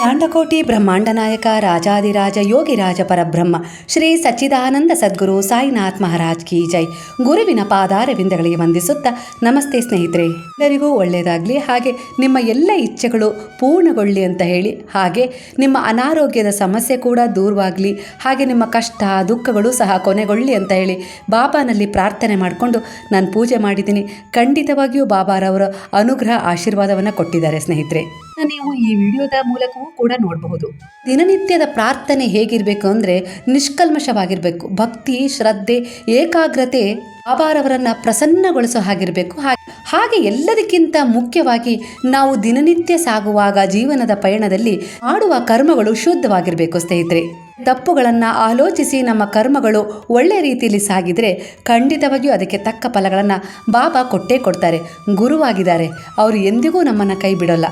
ದಾಂಡಕೋಟಿ ಬ್ರಹ್ಮಾಂಡ ನಾಯಕ ರಾಜಾದಿರಾಜ ಯೋಗಿರಾಜ ಪರಬ್ರಹ್ಮ, ಶ್ರೀ ಸಚ್ಚಿದಾನಂದ ಸದ್ಗುರು ಸಾಯಿನಾಥ್ ಮಹಾರಾಜ್ ಕಿ ಜೈ. ಗುರುವಿನ ಪಾದಾರವಿಂದಗಳಿಗೆ ವಂದಿಸುತ್ತಾ ನಮಸ್ತೆ ಸ್ನೇಹಿತರೆ. ಎಲ್ಲರಿಗೂ ಒಳ್ಳೆಯದಾಗಲಿ, ಹಾಗೆ ನಿಮ್ಮ ಎಲ್ಲ ಇಚ್ಛೆಗಳು ಪೂರ್ಣಗೊಳ್ಳಿ ಅಂತ ಹೇಳಿ, ಹಾಗೆ ನಿಮ್ಮ ಅನಾರೋಗ್ಯದ ಸಮಸ್ಯೆ ಕೂಡ ದೂರವಾಗಲಿ, ಹಾಗೆ ನಿಮ್ಮ ಕಷ್ಟ, ದುಃಖಗಳು ಸಹ ಕೊನೆಗೊಳ್ಳಿ ಅಂತ ಹೇಳಿ ಬಾಬಾನಲ್ಲಿ ಪ್ರಾರ್ಥನೆ ಮಾಡಿಕೊಂಡು ನಾನು ಪೂಜೆ ಮಾಡಿದ್ದೀನಿ. ಖಂಡಿತವಾಗಿಯೂ ಬಾಬಾರವರ ಅನುಗ್ರಹ, ಆಶೀರ್ವಾದವನ್ನು ಕೊಟ್ಟಿದ್ದಾರೆ ಸ್ನೇಹಿತರೆ. ನೀವು ಈ ವಿಡಿಯೋದ ಮೂಲಕವೂ ಕೂಡ ನೋಡಬಹುದು. ದಿನನಿತ್ಯದ ಪ್ರಾರ್ಥನೆ ಹೇಗಿರಬೇಕು ಅಂದರೆ ನಿಷ್ಕಲ್ಮಶವಾಗಿರಬೇಕು. ಭಕ್ತಿ, ಶ್ರದ್ಧೆ, ಏಕಾಗ್ರತೆ ಬಾಬಾರವರನ್ನ ಪ್ರಸನ್ನಗೊಳಿಸೋ ಹಾಗಿರಬೇಕು. ಹಾಗೆ ಎಲ್ಲದಕ್ಕಿಂತ ಮುಖ್ಯವಾಗಿ ನಾವು ದಿನನಿತ್ಯ ಸಾಗುವಾಗ ಜೀವನದ ಪಯಣದಲ್ಲಿ ಮಾಡುವ ಕರ್ಮಗಳು ಶುದ್ಧವಾಗಿರಬೇಕು ಸ್ನೇಹಿತರೆ. ತಪ್ಪುಗಳನ್ನು ಆಲೋಚಿಸಿ ನಮ್ಮ ಕರ್ಮಗಳು ಒಳ್ಳೆ ರೀತಿಯಲ್ಲಿ ಸಾಗಿದರೆ ಖಂಡಿತವಾಗಿಯೂ ಅದಕ್ಕೆ ತಕ್ಕ ಫಲಗಳನ್ನು ಬಾಬಾ ಕೊಟ್ಟೇ ಕೊಡ್ತಾರೆ, ಗುರುವಾಗಿದ್ದಾರೆ. ಅವರು ಎಂದಿಗೂ ನಮ್ಮನ್ನು ಕೈ ಬಿಡೋಲ್ಲ.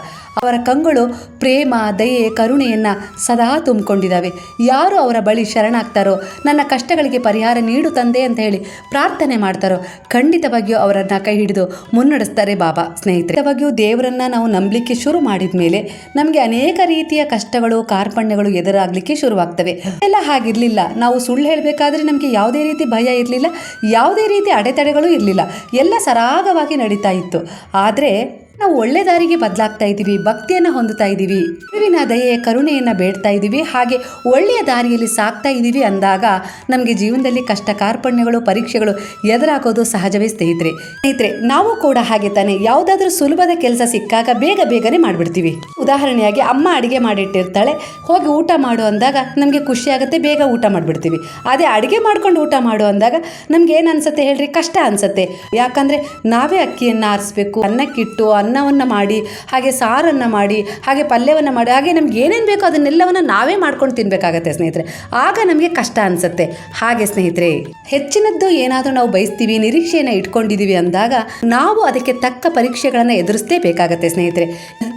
ಅವರ ಕಂಗಳು ಪ್ರೇಮ, ದಯೆ, ಕರುಣೆಯನ್ನು ಸದಾ ತುಂಬಿಕೊಂಡಿದ್ದಾವೆ. ಯಾರು ಅವರ ಬಳಿ ಶರಣಾಗ್ತಾರೋ, ನನ್ನ ಕಷ್ಟಗಳಿಗೆ ಪರಿಹಾರ ನೀಡು ತಂದೆ ಅಂತ ಹೇಳಿ ಪ್ರಾರ್ಥನೆ ಮಾಡ್ತಾರೋ, ಖಂಡಿತವಾಗಿಯೂ ಅವರನ್ನು ಕೈ ಹಿಡಿದು ಮುನ್ನಡೆಸ್ತಾರೆ ಬಾಬಾ ಸ್ನೇಹಿತರವಾಗಿಯೂ ದೇವರನ್ನು ನಾವು ನಂಬಲಿಕ್ಕೆ ಶುರು ಮಾಡಿದ ಮೇಲೆ ನಮಗೆ ಅನೇಕ ರೀತಿಯ ಕಷ್ಟಗಳು, ಕಾರ್ಪಣ್ಯಗಳು ಎದುರಾಗಲಿಕ್ಕೆ ಶುರುವಾಗ್ತವೆ. ಎಲ್ಲ ಹಾಗಿರಲಿಲ್ಲ. ನಾವು ಸುಳ್ಳು ಹೇಳಬೇಕಾದ್ರೆ ನಮಗೆ ಯಾವುದೇ ರೀತಿ ಭಯ ಇರಲಿಲ್ಲ, ಯಾವುದೇ ರೀತಿ ಅಡೆತಡೆಗಳು ಇರಲಿಲ್ಲ. ಎಲ್ಲ ಸರಾಗವಾಗಿ ನಡೀತಾ ಇತ್ತು. ಆದರೆ ನಾವು ಒಳ್ಳೆ ದಾರಿಗೆ ಬದಲಾಗ್ತಾ ಇದ್ದೀವಿ, ಭಕ್ತಿಯನ್ನು ಹೊಂದುತ್ತಾ ಇದ್ದೀವಿ. ಗುರುವಿನ ದಯೆಯ ಕರುಣೆಯನ್ನು ಬೇಡ್ತಾ ಇದ್ದೀವಿ, ಹಾಗೆ ಒಳ್ಳೆಯ ದಾರಿಯಲ್ಲಿ ಸಾಕ್ತಾ ಇದ್ದೀವಿ ಅಂದಾಗ ನಮಗೆ ಜೀವನದಲ್ಲಿ ಕಷ್ಟ ಕಾರ್ಪಣ್ಯಗಳು, ಪರೀಕ್ಷೆಗಳು ಎದುರಾಗೋದು ಸಹಜವೇ ಸ್ನೇಹಿತರೆ. ಸ್ನೇಹಿತರೆ, ನಾವು ಕೂಡ ಹಾಗೆ ತಾನೆ. ಯಾವುದಾದ್ರೂ ಸುಲಭದ ಕೆಲಸ ಸಿಕ್ಕಾಗ ಬೇಗ ಬೇಗನೆ ಮಾಡಿಬಿಡ್ತೀವಿ. ಉದಾಹರಣೆಯಾಗಿ ಅಮ್ಮ ಅಡುಗೆ ಮಾಡಿಟ್ಟಿರ್ತಾಳೆ, ಹೋಗಿ ಊಟ ಮಾಡು ಅಂದಾಗ ನಮಗೆ ಖುಷಿಯಾಗುತ್ತೆ ಬೇಗ ಊಟ ಮಾಡಿಬಿಡ್ತೀವಿ. ಅದೇ ಅಡುಗೆ ಮಾಡ್ಕೊಂಡು ಊಟ ಮಾಡು ಅಂದಾಗ ನಮ್ಗೆ ಏನು ಅನ್ಸುತ್ತೆ ಹೇಳ್ರಿ? ಕಷ್ಟ ಅನ್ಸುತ್ತೆ. ಯಾಕಂದರೆ ನಾವೇ ಅಕ್ಕಿಯನ್ನು ಆರಿಸ್ಬೇಕು, ಅನ್ನಕ್ಕಿಟ್ಟು ಅನ್ನವನ್ನು ಮಾಡಿ, ಹಾಗೆ ಸಾರನ್ನು ಮಾಡಿ, ಹಾಗೆ ಪಲ್ಯವನ್ನು ಮಾಡಿ, ಹಾಗೆ ನಮ್ಗೆ ಏನೇನು ಬೇಕೋ ಅದನ್ನೆಲ್ಲವನ್ನು ನಾವೇ ಮಾಡ್ಕೊಂಡು ತಿನ್ನಬೇಕಾಗತ್ತೆ ಸ್ನೇಹಿತರೆ. ಆಗ ನಮಗೆ ಕಷ್ಟ ಅನಿಸುತ್ತೆ. ಹಾಗೆ ಸ್ನೇಹಿತರೆ, ಹೆಚ್ಚಿನದ್ದು ಏನಾದರೂ ನಾವು ಬಯಸ್ತೀವಿ, ನಿರೀಕ್ಷೆಯನ್ನು ಇಟ್ಕೊಂಡಿದ್ದೀವಿ ಅಂದಾಗ ನಾವು ಅದಕ್ಕೆ ತಕ್ಕ ಪರೀಕ್ಷೆಗಳನ್ನು ಎದುರಿಸಲೇಬೇಕಾಗತ್ತೆ ಸ್ನೇಹಿತರೆ.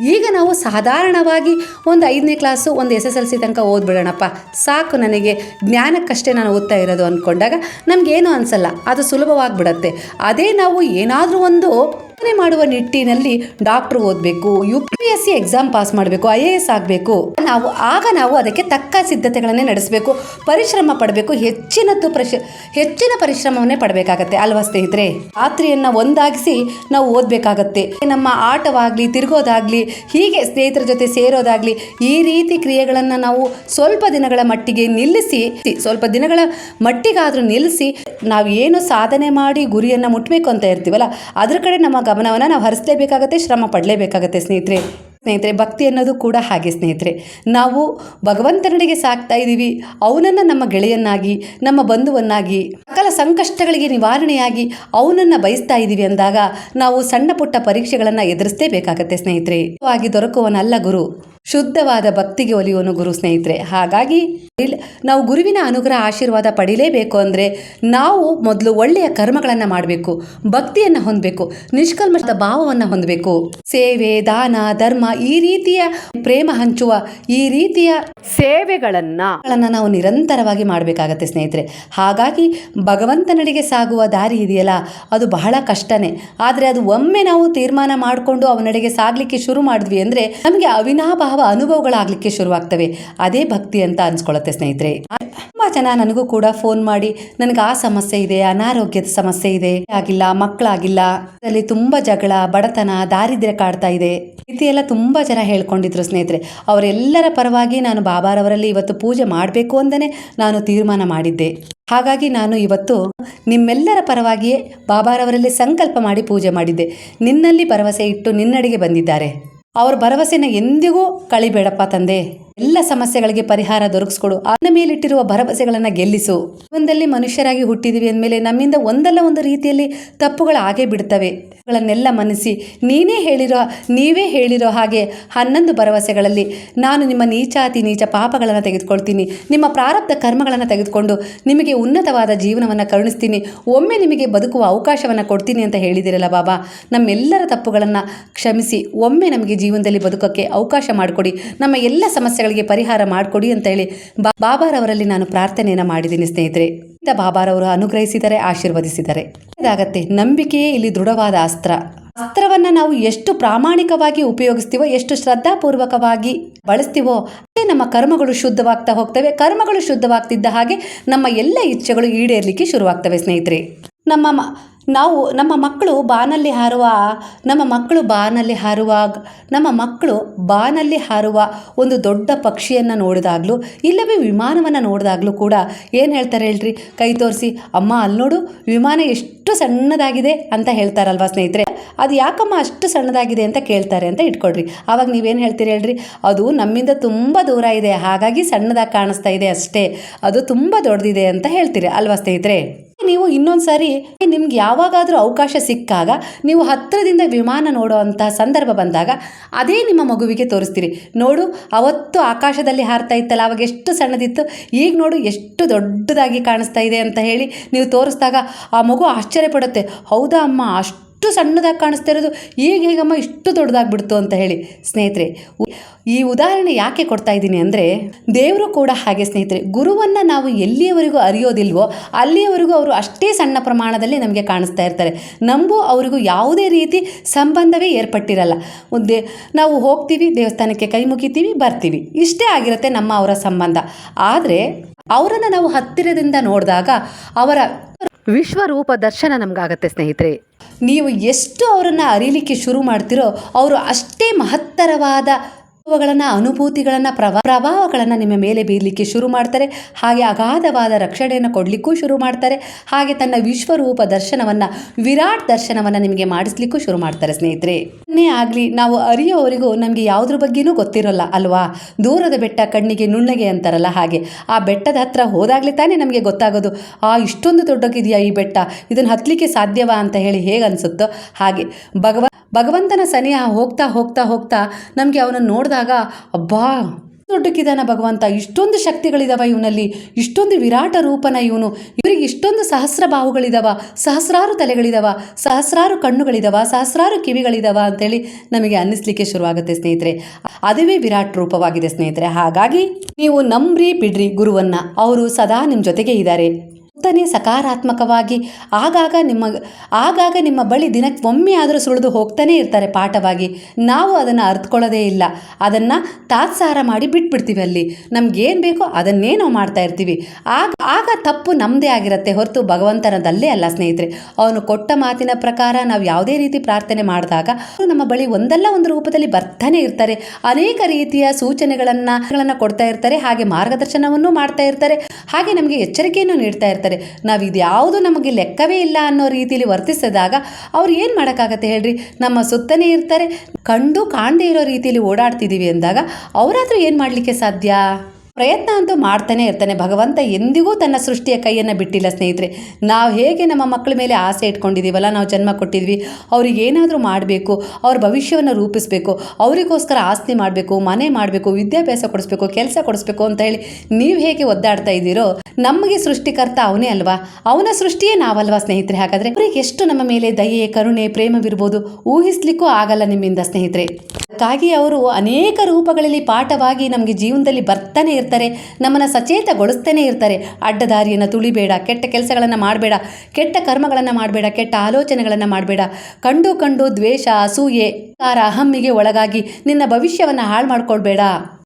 ಈಗ ನಾವು ಸಾಧಾರಣವಾಗಿ ಒಂದು ಐದನೇ ಕ್ಲಾಸು ಒಂದು ಎಸ್ ಎಸ್ ಎಲ್ ಸಿ ತನಕ ಓದ್ಬಿಡೋಣಪ್ಪ. ಸಾಕು ನನಗೆ, ಜ್ಞಾನಕ್ಕಷ್ಟೇ ನಾನು ಓದ್ತಾ ಇರೋದು ಅಂದ್ಕೊಂಡಾಗ ನಮಗೇನು ಅನಿಸಲ್ಲ. ಅದು ಸುಲಭವಾಗಿಬಿಡತ್ತೆ. ಅದೇ ನಾವು ಏನಾದರೂ ಒಂದು ಸಾಧನೆ ಮಾಡುವ ನಿಟ್ಟಿನಲ್ಲಿ ಡಾಕ್ಟರ್ ಓದಬೇಕು U P C exam pass ಮಾಡಬೇಕು ಐ ಎ ಆಗಬೇಕು. ನಾವು, ಆಗ ನಾವು ಅದಕ್ಕೆ ತಕ್ಕ ಸಿದ್ಧತೆಗಳನ್ನೇ ನಡೆಸಬೇಕು, ಪರಿಶ್ರಮ ಪಡಬೇಕು, ಹೆಚ್ಚಿನದ್ದು ಪ್ರಶ, ಹೆಚ್ಚಿನ ಪರಿಶ್ರಮವನ್ನೇ ಪಡಬೇಕಾಗತ್ತೆ, ಅಲ್ವಾ ಸ್ನೇಹಿತರೆ? ರಾತ್ರಿಯನ್ನು ಒಂದಾಗಿಸಿ ನಾವು ಓದಬೇಕಾಗತ್ತೆ. ನಮ್ಮ ಆಟವಾಗಲಿ, ತಿರುಗೋದಾಗಲಿ, ಹೀಗೆ ಸ್ನೇಹಿತರ ಜೊತೆ ಸೇರೋದಾಗಲಿ, ಈ ರೀತಿ ಕ್ರಿಯೆಗಳನ್ನು ನಾವು ಸ್ವಲ್ಪ ದಿನಗಳ ಮಟ್ಟಿಗೆ ನಿಲ್ಲಿಸಿ, ಸ್ವಲ್ಪ ದಿನಗಳ ಮಟ್ಟಿಗಾದರೂ ನಿಲ್ಲಿಸಿ, ನಾವು ಏನು ಸಾಧನೆ ಮಾಡಿ ಗುರಿಯನ್ನು ಮುಟ್ಟಬೇಕು ಅಂತ ಇರ್ತೀವಲ್ಲ, ಅದರ ಕಡೆ ನಮ್ಮ ಗಮನವನ್ನು ನಾವು ಹರಿಸಲೇಬೇಕಾಗತ್ತೆ, ಶ್ರಮ ಪಡಲೇಬೇಕಾಗತ್ತೆ ಸ್ನೇಹಿತರೆ. ಸ್ನೇಹಿತರೆ, ಭಕ್ತಿ ಅನ್ನೋದು ಕೂಡ ಹಾಗೆ ಸ್ನೇಹಿತರೆ. ನಾವು ಭಗವಂತನಡೆಗೆ ಸಾಕ್ತಾ ಇದ್ದೀವಿ, ಅವನನ್ನು ನಮ್ಮ ಗೆಳೆಯನ್ನಾಗಿ, ನಮ್ಮ ಬಂಧುವನ್ನಾಗಿ, ಸಕಲ ಸಂಕಷ್ಟಗಳಿಗೆ ನಿವಾರಣೆಯಾಗಿ ಅವನನ್ನು ಬಯಸ್ತಾ ಇದ್ದೀವಿ ಅಂದಾಗ ನಾವು ಸಣ್ಣ ಪುಟ್ಟ ಪರೀಕ್ಷೆಗಳನ್ನು ಎದುರಿಸಲೇಬೇಕಾಗತ್ತೆ ಸ್ನೇಹಿತರೆ. ಆಗಿ ದೊರಕುವನಲ್ಲ ಗುರು. ಶುದ್ಧವಾದ ಭಕ್ತಿಗೆ ಒಲಿಯುವನು ಗುರು ಸ್ನೇಹಿತರೆ. ಹಾಗಾಗಿ ನಾವು ಗುರುವಿನ ಅನುಗ್ರಹ ಆಶೀರ್ವಾದ ಪಡಿಲೇಬೇಕು ಅಂದರೆ ನಾವು ಮೊದಲು ಒಳ್ಳೆಯ ಕರ್ಮಗಳನ್ನು ಮಾಡಬೇಕು, ಭಕ್ತಿಯನ್ನು ಹೊಂದಬೇಕು, ನಿಷ್ಕಲ್ಮಶದ ಭಾವವನ್ನು ಹೊಂದಬೇಕು. ಸೇವೆ, ದಾನ, ಧರ್ಮ ಈ ರೀತಿಯ ಪ್ರೇಮ ಹಂಚುವ ಈ ರೀತಿಯ ಸೇವೆಗಳನ್ನು ನಾವು ನಿರಂತರವಾಗಿ ಮಾಡಬೇಕಾಗತ್ತೆ ಸ್ನೇಹಿತರೆ. ಹಾಗಾಗಿ ಭಗವಂತನಡಿಗೆ ಸಾಗುವ ದಾರಿ ಇದೆಯಲ್ಲ, ಅದು ಬಹಳ ಕಷ್ಟನೇ. ಆದರೆ ಅದು ಒಮ್ಮೆ ನಾವು ತೀರ್ಮಾನ ಮಾಡಿಕೊಂಡು ಅವನಡೆಗೆ ಸಾಗಲಿಕ್ಕೆ ಶುರು ಮಾಡಿದ್ವಿ ಅಂದರೆ ನಮಗೆ ಅವಿನಾಭಾವ ಅನುಭವಗಳಾಗಲಿಕ್ಕೆ ಶುರುವಾಗ್ತವೆ. ಅದೇ ಭಕ್ತಿ ಅಂತ ಅನ್ಸ್ಕೊಳ್ಳುತ್ತೆ ಸ್ನೇಹಿತರೆ. ತುಂಬಾ ಜನ ನನಗೂ ಕೂಡ ಫೋನ್ ಮಾಡಿ, ನನಗೆ ಆ ಸಮಸ್ಯೆ ಇದೆ, ಅನಾರೋಗ್ಯದ ಸಮಸ್ಯೆ ಇದೆ, ಆಗಿಲ್ಲ, ಮಕ್ಕಳಾಗಿಲ್ಲ, ಅಲ್ಲಿ ತುಂಬಾ ಜಗಳ, ಬಡತನ, ದಾರಿದ್ರ್ಯ ಕಾಡ್ತಾ ಇದೆ. ರೀತಿ ಎಲ್ಲ ತುಂಬಾ ಜನ ಹೇಳ್ಕೊಂಡಿದ್ರು ಸ್ನೇಹಿತರೆ. ಅವರೆಲ್ಲರ ಪರವಾಗಿ ನಾನು ಬಾಬಾರವರಲ್ಲಿ ಇವತ್ತು ಪೂಜೆ ಮಾಡಬೇಕು ಅಂದನೆ ನಾನು ತೀರ್ಮಾನ ಮಾಡಿದ್ದೆ. ಹಾಗಾಗಿ ನಾನು ಇವತ್ತು ನಿಮ್ಮೆಲ್ಲರ ಪರವಾಗಿಯೇ ಬಾಬಾರವರಲ್ಲಿ ಸಂಕಲ್ಪ ಮಾಡಿ ಪೂಜೆ ಮಾಡಿದ್ದೆ. ನಿನ್ನಲ್ಲಿ ಭರವಸೆ ಇಟ್ಟು ನಿನ್ನಡೆಗೆ ಬಂದಿದ್ದಾರೆ. ಅವ್ರ ಭರವಸೆನ ಎಂದಿಗೂ ಕಳಿಬೇಡಪ್ಪ ತಂದೆ. ಎಲ್ಲ ಸಮಸ್ಯೆಗಳಿಗೆ ಪರಿಹಾರ ದೊರಕಿಸ್ಕೊಡು. ಅವನ ಮೇಲಿಟ್ಟಿರುವ ಭರವಸೆಗಳನ್ನು ಗೆಲ್ಲಿಸು. ಜೀವನದಲ್ಲಿ ಮನುಷ್ಯರಾಗಿ ಹುಟ್ಟಿದೀವಿ ಅಂದಮೇಲೆ ನಮ್ಮಿಂದ ಒಂದಲ್ಲ ಒಂದು ರೀತಿಯಲ್ಲಿ ತಪ್ಪುಗಳು ಆಗೇ ಬಿಡ್ತವೆ. ಗಳನ್ನೆಲ್ಲ ಮನಸ್ಸಿ ನೀನೇ ಹೇಳಿರೋ, ನೀವೇ ಹೇಳಿರೋ ಹಾಗೆ ಹನ್ನೊಂದು ಭರವಸೆಗಳಲ್ಲಿ ನಾನು ನಿಮ್ಮ ನೀಚಾತಿ ನೀಚ ಪಾಪಗಳನ್ನು ತೆಗೆದುಕೊಳ್ತೀನಿ. ನಿಮ್ಮ ಪ್ರಾರಬ್ಧ ಕರ್ಮಗಳನ್ನು ತೆಗೆದುಕೊಂಡು ನಿಮಗೆ ಉನ್ನತವಾದ ಜೀವನವನ್ನು ಕರುಣಿಸ್ತೀನಿ. ಒಮ್ಮೆ ನಿಮಗೆ ಬದುಕುವ ಅವಕಾಶವನ್ನು ಕೊಡ್ತೀನಿ ಅಂತ ಹೇಳಿದಿರಲ್ಲ ಬಾಬಾ. ನಮ್ಮೆಲ್ಲರ ತಪ್ಪುಗಳನ್ನು ಕ್ಷಮಿಸಿ, ಒಮ್ಮೆ ನಮಗೆ ಜೀವನದಲ್ಲಿ ಬದುಕೋಕ್ಕೆ ಅವಕಾಶ ಮಾಡಿಕೊಡಿ. ನಮ್ಮ ಎಲ್ಲ ಸಮಸ್ಯೆಗಳಿಗೆ ಪರಿಹಾರ ಮಾಡಿಕೊಡಿ ಅಂತ ಹೇಳಿ ಬಾ ಬಾಬಾರವರಲ್ಲಿ ನಾನು ಪ್ರಾರ್ಥನೆಯನ್ನು ಮಾಡಿದ್ದೀನಿ ಸ್ನೇಹಿತರೆ. ಬಾಬಾರ್ ಬಾಬಾರವರು ಅನುಗ್ರಹಿಸಿದರೆ, ಆಶೀರ್ವದಿಸಿದರೆ. ಇದಾಗತ್ತೆ. ನಂಬಿಕೆಯೇ ಇಲ್ಲಿ ದೃಢವಾದ ಅಸ್ತ್ರ. ಅಸ್ತ್ರವನ್ನು ನಾವು ಎಷ್ಟು ಪ್ರಾಮಾಣಿಕವಾಗಿ ಉಪಯೋಗಿಸ್ತೀವೋ, ಎಷ್ಟು ಶ್ರದ್ಧಾಪೂರ್ವಕವಾಗಿ ಬಳಸ್ತೀವೋ, ಅದೇ ನಮ್ಮ ಕರ್ಮಗಳು ಶುದ್ಧವಾಗ್ತಾ ಹೋಗ್ತವೆ. ಕರ್ಮಗಳು ಶುದ್ಧವಾಗ್ತಿದ್ದ ಹಾಗೆ ನಮ್ಮ ಎಲ್ಲ ಇಚ್ಛೆಗಳು ಈಡೇರಲಿಕ್ಕೆ ಶುರುವಾಗ್ತವೆ ಸ್ನೇಹಿತರೆ. ನಮ್ಮ ನಾವು ನಮ್ಮ ಮಕ್ಕಳು ಬಾನಲ್ಲಿ ಹಾರುವ, ನಮ್ಮ ಮಕ್ಕಳು ಬಾನಲ್ಲಿ ಹಾರುವಾಗ ನಮ್ಮ ಮಕ್ಕಳು ಬಾನಲ್ಲಿ ಹಾರುವ ಒಂದು ದೊಡ್ಡ ಪಕ್ಷಿಯನ್ನು ನೋಡಿದಾಗಲೂ, ಇಲ್ಲವೇ ವಿಮಾನವನ್ನು ನೋಡಿದಾಗಲೂ ಕೂಡ ಏನು ಹೇಳ್ತಾರೆ ಹೇಳ್ರಿ? ಕೈ ತೋರಿಸಿ, ಅಮ್ಮ ಅಲ್ಲಿ ನೋಡು, ವಿಮಾನ ಎಷ್ಟು ಸಣ್ಣದಾಗಿದೆ ಅಂತ ಹೇಳ್ತಾರಲ್ವಾ ಸ್ನೇಹಿತರೆ? ಅದು ಯಾಕಮ್ಮ ಅಷ್ಟು ಸಣ್ಣದಾಗಿದೆ ಅಂತ ಕೇಳ್ತಾರೆ ಅಂತ ಇಟ್ಕೊಳ್ರಿ. ಆವಾಗ ನೀವೇನು ಹೇಳ್ತೀರಿ ಹೇಳ್ರಿ? ಅದು ನಮ್ಮಿಂದ ತುಂಬ ದೂರ ಇದೆ, ಹಾಗಾಗಿ ಸಣ್ಣದಾಗಿ ಕಾಣಿಸ್ತಾ ಇದೆ ಅಷ್ಟೇ, ಅದು ತುಂಬ ದೊಡ್ಡದಿದೆ ಅಂತ ಹೇಳ್ತೀರಿ ಅಲ್ವಾ ಸ್ನೇಹಿತರೆ? ನೀವು ಇನ್ನೊಂದು ಸಾರಿ ನಿಮ್ಗೆ ಯಾವಾಗಾದರೂ ಅವಕಾಶ ಸಿಕ್ಕಾಗ ನೀವು ಹತ್ತಿರದಿಂದ ವಿಮಾನ ನೋಡುವಂಥ ಸಂದರ್ಭ ಬಂದಾಗ ಅದೇ ನಿಮ್ಮ ಮಗುವಿಗೆ ತೋರಿಸ್ತೀರಿ. ನೋಡು, ಅವತ್ತು ಆಕಾಶದಲ್ಲಿ ಹಾರ್ತಾ ಇತ್ತಲ್ಲ, ಅವಾಗ ಎಷ್ಟು ಸಣ್ಣದಿತ್ತು, ಈಗ ನೋಡು ಎಷ್ಟು ದೊಡ್ಡದಾಗಿ ಕಾಣಿಸ್ತಾ ಇದೆ ಅಂತ ಹೇಳಿ ನೀವು ತೋರಿಸಿದಾಗ ಆ ಮಗು ಆಶ್ಚರ್ಯ ಪಡುತ್ತೆ ಹೌದಾ ಅಮ್ಮ, ಅಷ್ಟು ಇಷ್ಟು ಸಣ್ಣದಾಗಿ ಕಾಣಿಸ್ತಾ ಇರೋದು ಈಗ ಹೇಗಮ್ಮ ಇಷ್ಟು ದೊಡ್ಡದಾಗ್ಬಿಡ್ತು ಅಂತ ಹೇಳಿ. ಸ್ನೇಹಿತರೆ ಈ ಉದಾಹರಣೆ ಯಾಕೆ ಕೊಡ್ತಾ ಇದ್ದೀನಿ ಅಂದರೆ, ದೇವರು ಕೂಡ ಹಾಗೆ ಸ್ನೇಹಿತರೆ, ಗುರುವನ್ನು ನಾವು ಎಲ್ಲಿಯವರೆಗೂ ಅರಿಯೋದಿಲ್ವೋ ಅಲ್ಲಿಯವರೆಗೂ ಅವರು ಅಷ್ಟೇ ಸಣ್ಣ ಪ್ರಮಾಣದಲ್ಲಿ ನಮಗೆ ಕಾಣಿಸ್ತಾ ಇರ್ತಾರೆ. ನಮಗೂ ಅವರಿಗೂ ಯಾವುದೇ ರೀತಿ ಸಂಬಂಧವೇ ಏರ್ಪಟ್ಟಿರಲ್ಲ. ಒಂದೇ ನಾವು ಹೋಗ್ತೀವಿ, ದೇವಸ್ಥಾನಕ್ಕೆ ಕೈ ಮುಗಿತೀವಿ, ಬರ್ತೀವಿ. ಇಷ್ಟೇ ಆಗಿರುತ್ತೆ ನಮ್ಮ ಅವರ ಸಂಬಂಧ. ಆದರೆ, ಅವರನ್ನು ನಾವು ಹತ್ತಿರದಿಂದ ನೋಡಿದಾಗ ಅವರ ವಿಶ್ವರೂಪ ದರ್ಶನ ನಮಗಾಗತ್ತೆ ಸ್ನೇಹಿತರೆ. ನೀವು ಎಷ್ಟು ಅವರನ್ನು ಅರಿಲಿಕ್ಕೆ ಶುರು ಮಾಡ್ತೀರೋ ಅವರು ಅಷ್ಟೇ ಮಹತ್ತರವಾದ ಅನುಭವಗಳನ್ನು ಅನುಭೂತಿಗಳನ್ನು, ಪ್ರವಾ ಪ್ರಭಾವಗಳನ್ನು ನಿಮ್ಮ ಮೇಲೆ ಬೀರಲಿಕ್ಕೆ ಶುರು ಮಾಡ್ತಾರೆ. ಹಾಗೆ ಅಗಾಧವಾದ ರಕ್ಷಣೆಯನ್ನು ಕೊಡಲಿಕ್ಕೂ ಶುರು ಮಾಡ್ತಾರೆ. ಹಾಗೆ ತನ್ನ ವಿಶ್ವರೂಪ ದರ್ಶನವನ್ನು, ವಿರಾಟ್ ದರ್ಶನವನ್ನು ನಿಮಗೆ ಮಾಡಿಸ್ಲಿಕ್ಕೂ ಶುರು ಮಾಡ್ತಾರೆ ಸ್ನೇಹಿತರೆ. ಏನೇ ಆಗಲಿ, ನಾವು ಅರಿಯೋವರಿಗೂ ನಮಗೆ ಯಾವುದ್ರ ಬಗ್ಗೆನೂ ಗೊತ್ತಿರೋಲ್ಲ ಅಲ್ವಾ? ದೂರದ ಬೆಟ್ಟ ಕಣ್ಣಿಗೆ ನುಣ್ಣಗೆ ಅಂತಾರಲ್ಲ ಹಾಗೆ. ಆ ಬೆಟ್ಟದ ಹತ್ರ ಹೋದಾಗಲೇ ತಾನೇ ನಮಗೆ ಗೊತ್ತಾಗೋದು. ಆ ಇಷ್ಟೊಂದು ದೊಡ್ಡಕ್ಕಿದೆಯಾ ಈ ಬೆಟ್ಟ? ಇದನ್ನು ಹತ್ತಲಿಕ್ಕೆ ಸಾಧ್ಯವಾ ಅಂತ ಹೇಳಿ ಹೇಗೆ ಅನಿಸುತ್ತೋ ಹಾಗೆ. ಭಗವ ಭಗವಂತನ ಸನಿಹ ಹೋಗ್ತಾ ಹೋಗ್ತಾ ಹೋಗ್ತಾ ನಮಗೆ ಅವನನ್ನು ನೋಡಿದಾಗ, ಅಬ್ಬಾ ದೊಡ್ಡಕ್ಕಿದ್ದಾನ ಭಗವಂತ, ಇಷ್ಟೊಂದು ಶಕ್ತಿಗಳಿದಾವ ಇವನಲ್ಲಿ, ಇಷ್ಟೊಂದು ವಿರಾಟ ರೂಪನ ಇವನು, ಇವರಿಗೆ ಇಷ್ಟೊಂದು ಸಹಸ್ರ ಬಾಹುಗಳಿದಾವ, ಸಹಸ್ರಾರು ತಲೆಗಳಿದಾವ, ಸಹಸ್ರಾರು ಕಣ್ಣುಗಳಿದಾವ, ಸಹಸ್ರಾರು ಕಿವಿಗಳಿದಾವ ಅಂತೇಳಿ ನಮಗೆ ಅನ್ನಿಸ್ಲಿಕ್ಕೆ ಶುರುವಾಗುತ್ತೆ ಸ್ನೇಹಿತರೆ. ಅದುವೇ ವಿರಾಟ್ ರೂಪವಾಗಿದೆ ಸ್ನೇಹಿತರೆ. ಹಾಗಾಗಿ ನೀವು ನಂಬ್ರಿ ಬಿಡ್ರಿ ಗುರುವನ್ನ, ಅವರು ಸದಾ ನಿಮ್ಮ ಜೊತೆಗೆ ಇದ್ದಾರೆ. ಸುತ್ತನೇ ಸಕಾರಾತ್ಮಕವಾಗಿ ಆಗಾಗ ನಿಮ್ಮ ಆಗಾಗ ನಿಮ್ಮ ಬಳಿ ದಿನಕ್ಕೆ ಒಮ್ಮೆ ಆದರೂ ಸುಳಿದು ಹೋಗ್ತಾನೆ ಇರ್ತಾರೆ ಪಾಠವಾಗಿ. ನಾವು ಅದನ್ನು ಅರ್ಥಕೊಳ್ಳೋದೇ ಇಲ್ಲ. ಅದನ್ನು ತಾತ್ಸಾರ ಮಾಡಿ ಬಿಟ್ಬಿಡ್ತೀವಿ ಅಲ್ಲಿ. ನಮ್ಗೇನು ಬೇಕೋ ಅದನ್ನೇ ನಾವು ಮಾಡ್ತಾ ಇರ್ತೀವಿ. ಆಗ ಆಗ ತಪ್ಪು ನಮ್ಮದೇ ಆಗಿರುತ್ತೆ ಹೊರತು ಭಗವಂತನದಲ್ಲೇ ಅಲ್ಲ ಸ್ನೇಹಿತರೆ. ಅವನು ಕೊಟ್ಟ ಮಾತಿನ ಪ್ರಕಾರ ನಾವು ಯಾವುದೇ ರೀತಿ ಪ್ರಾರ್ಥನೆ ಮಾಡಿದಾಗ ನಮ್ಮ ಬಳಿ ಒಂದಲ್ಲ ಒಂದು ರೂಪದಲ್ಲಿ ಬರ್ತಾನೆ ಇರ್ತಾರೆ. ಅನೇಕ ರೀತಿಯ ಸೂಚನೆಗಳನ್ನು ಕೊಡ್ತಾ ಇರ್ತಾರೆ. ಹಾಗೆ ಮಾರ್ಗದರ್ಶನವನ್ನು ಮಾಡ್ತಾ ಇರ್ತಾರೆ. ಹಾಗೆ ನಮಗೆ ಎಚ್ಚರಿಕೆಯನ್ನು ನೀಡ್ತಾ ಇರ್ತಾರೆ. ನಾವು ಇದ್ಯಾವುದು ನಮಗೆ ಲೆಕ್ಕವೇ ಇಲ್ಲ ಅನ್ನೋ ರೀತಿಯಲ್ಲಿ ವರ್ತಿಸಿದಾಗ ಅವ್ರು ಏನು ಮಾಡೋಕ್ಕಾಗತ್ತೆ ಹೇಳ್ರಿ? ನಮ್ಮ ಸುತ್ತನೇ ಇರ್ತಾರೆ, ಕಂಡು ಕಾಣದೇ ಇರೋ ರೀತಿಯಲ್ಲಿ ಓಡಾಡ್ತಿದ್ದೀವಿ ಅಂದಾಗ ಅವರಾದರೂ ಏನು ಮಾಡಲಿಕ್ಕೆ ಸಾಧ್ಯ? ಪ್ರಯತ್ನ ಅಂತೂ ಮಾಡ್ತಾನೆ ಇರ್ತಾನೆ. ಭಗವಂತ ಎಂದಿಗೂ ತನ್ನ ಸೃಷ್ಟಿಯ ಕೈಯನ್ನು ಬಿಟ್ಟಿಲ್ಲ ಸ್ನೇಹಿತರೆ. ನಾವು ಹೇಗೆ ನಮ್ಮ ಮಕ್ಕಳ ಮೇಲೆ ಆಸೆ ಇಟ್ಕೊಂಡಿದ್ದೀವಲ್ಲ ನಾವು ಜನ್ಮ ಕೊಟ್ಟಿದ್ವಿ, ಅವ್ರಿಗೆ ಏನಾದರೂ ಮಾಡಬೇಕು, ಅವ್ರ ಭವಿಷ್ಯವನ್ನು ರೂಪಿಸಬೇಕು, ಅವರಿಗೋಸ್ಕರ ಆಸ್ತಿ ಮಾಡಬೇಕು, ಮನೆ ಮಾಡಬೇಕು, ವಿದ್ಯಾಭ್ಯಾಸ ಕೊಡಿಸ್ಬೇಕು, ಕೆಲಸ ಕೊಡಿಸ್ಬೇಕು ಅಂತ ಹೇಳಿ ನೀವು ಹೇಗೆ ಒದ್ದಾಡ್ತಾ ಇದ್ದೀರೋ, ನಮಗೆ ಸೃಷ್ಟಿಕರ್ತ ಅವನೇ ಅಲ್ವಾ? ಅವನ ಸೃಷ್ಟಿಯೇ ನಾವಲ್ವಾ ಸ್ನೇಹಿತರೆ? ಹಾಗಾದರೆ ಅವರಿಗೆ ಎಷ್ಟು ನಮ್ಮ ಮೇಲೆ ದಯೆ, ಕರುಣೆ, ಪ್ರೇಮವಿರ್ಬೋದು? ಊಹಿಸ್ಲಿಕ್ಕೂ ಆಗಲ್ಲ ನಿಮ್ಮಿಂದ ಸ್ನೇಹಿತರೆ. ಅದಕ್ಕಾಗಿ ಅವರು ಅನೇಕ ರೂಪಗಳಲ್ಲಿ ಪಾಠವಾಗಿ ನಮಗೆ ಜೀವನದಲ್ಲಿ ಬರ್ತಾನೆ ಇರ್ತಾರೆ, ನಮ್ಮನ್ನು ಸಚೇತಗೊಳಿಸ್ತಾನೆ ಇರ್ತಾರೆ. ಅಡ್ಡದಾರಿಯನ್ನು ತುಳಿಬೇಡ, ಕೆಟ್ಟ ಕೆಲಸಗಳನ್ನು ಮಾಡಬೇಡ, ಕೆಟ್ಟ ಕರ್ಮಗಳನ್ನು ಮಾಡಬೇಡ, ಕೆಟ್ಟ ಆಲೋಚನೆಗಳನ್ನು ಮಾಡಬೇಡ. ಕಂಡು ಕಂಡು ದ್ವೇಷ, ಅಸೂಯೆ ಕಾರ ಅಹಮ್ಮಿಗೆ ಒಳಗಾಗಿ ನಿನ್ನ ಭವಿಷ್ಯವನ್ನು ಹಾಳು ಮಾಡ್ಕೊಳ್ಬೇಡ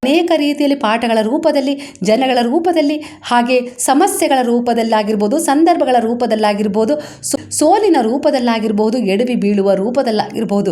ಅನೇಕ ರೀತಿಯಲ್ಲಿ ಪಾಠಗಳ ರೂಪದಲ್ಲಿ, ಜನಗಳ ರೂಪದಲ್ಲಿ, ಹಾಗೆ ಸಮಸ್ಯೆಗಳ ರೂಪದಲ್ಲಾಗಿರ್ಬೋದು, ಸಂದರ್ಭಗಳ ರೂಪದಲ್ಲಾಗಿರ್ಬೋದು ಸೋಲಿನ ರೂಪದಲ್ಲಾಗಿರ್ಬೋದು, ಎಡವಿ ಬೀಳುವ ರೂಪದಲ್ಲಾಗಿರ್ಬೋದು.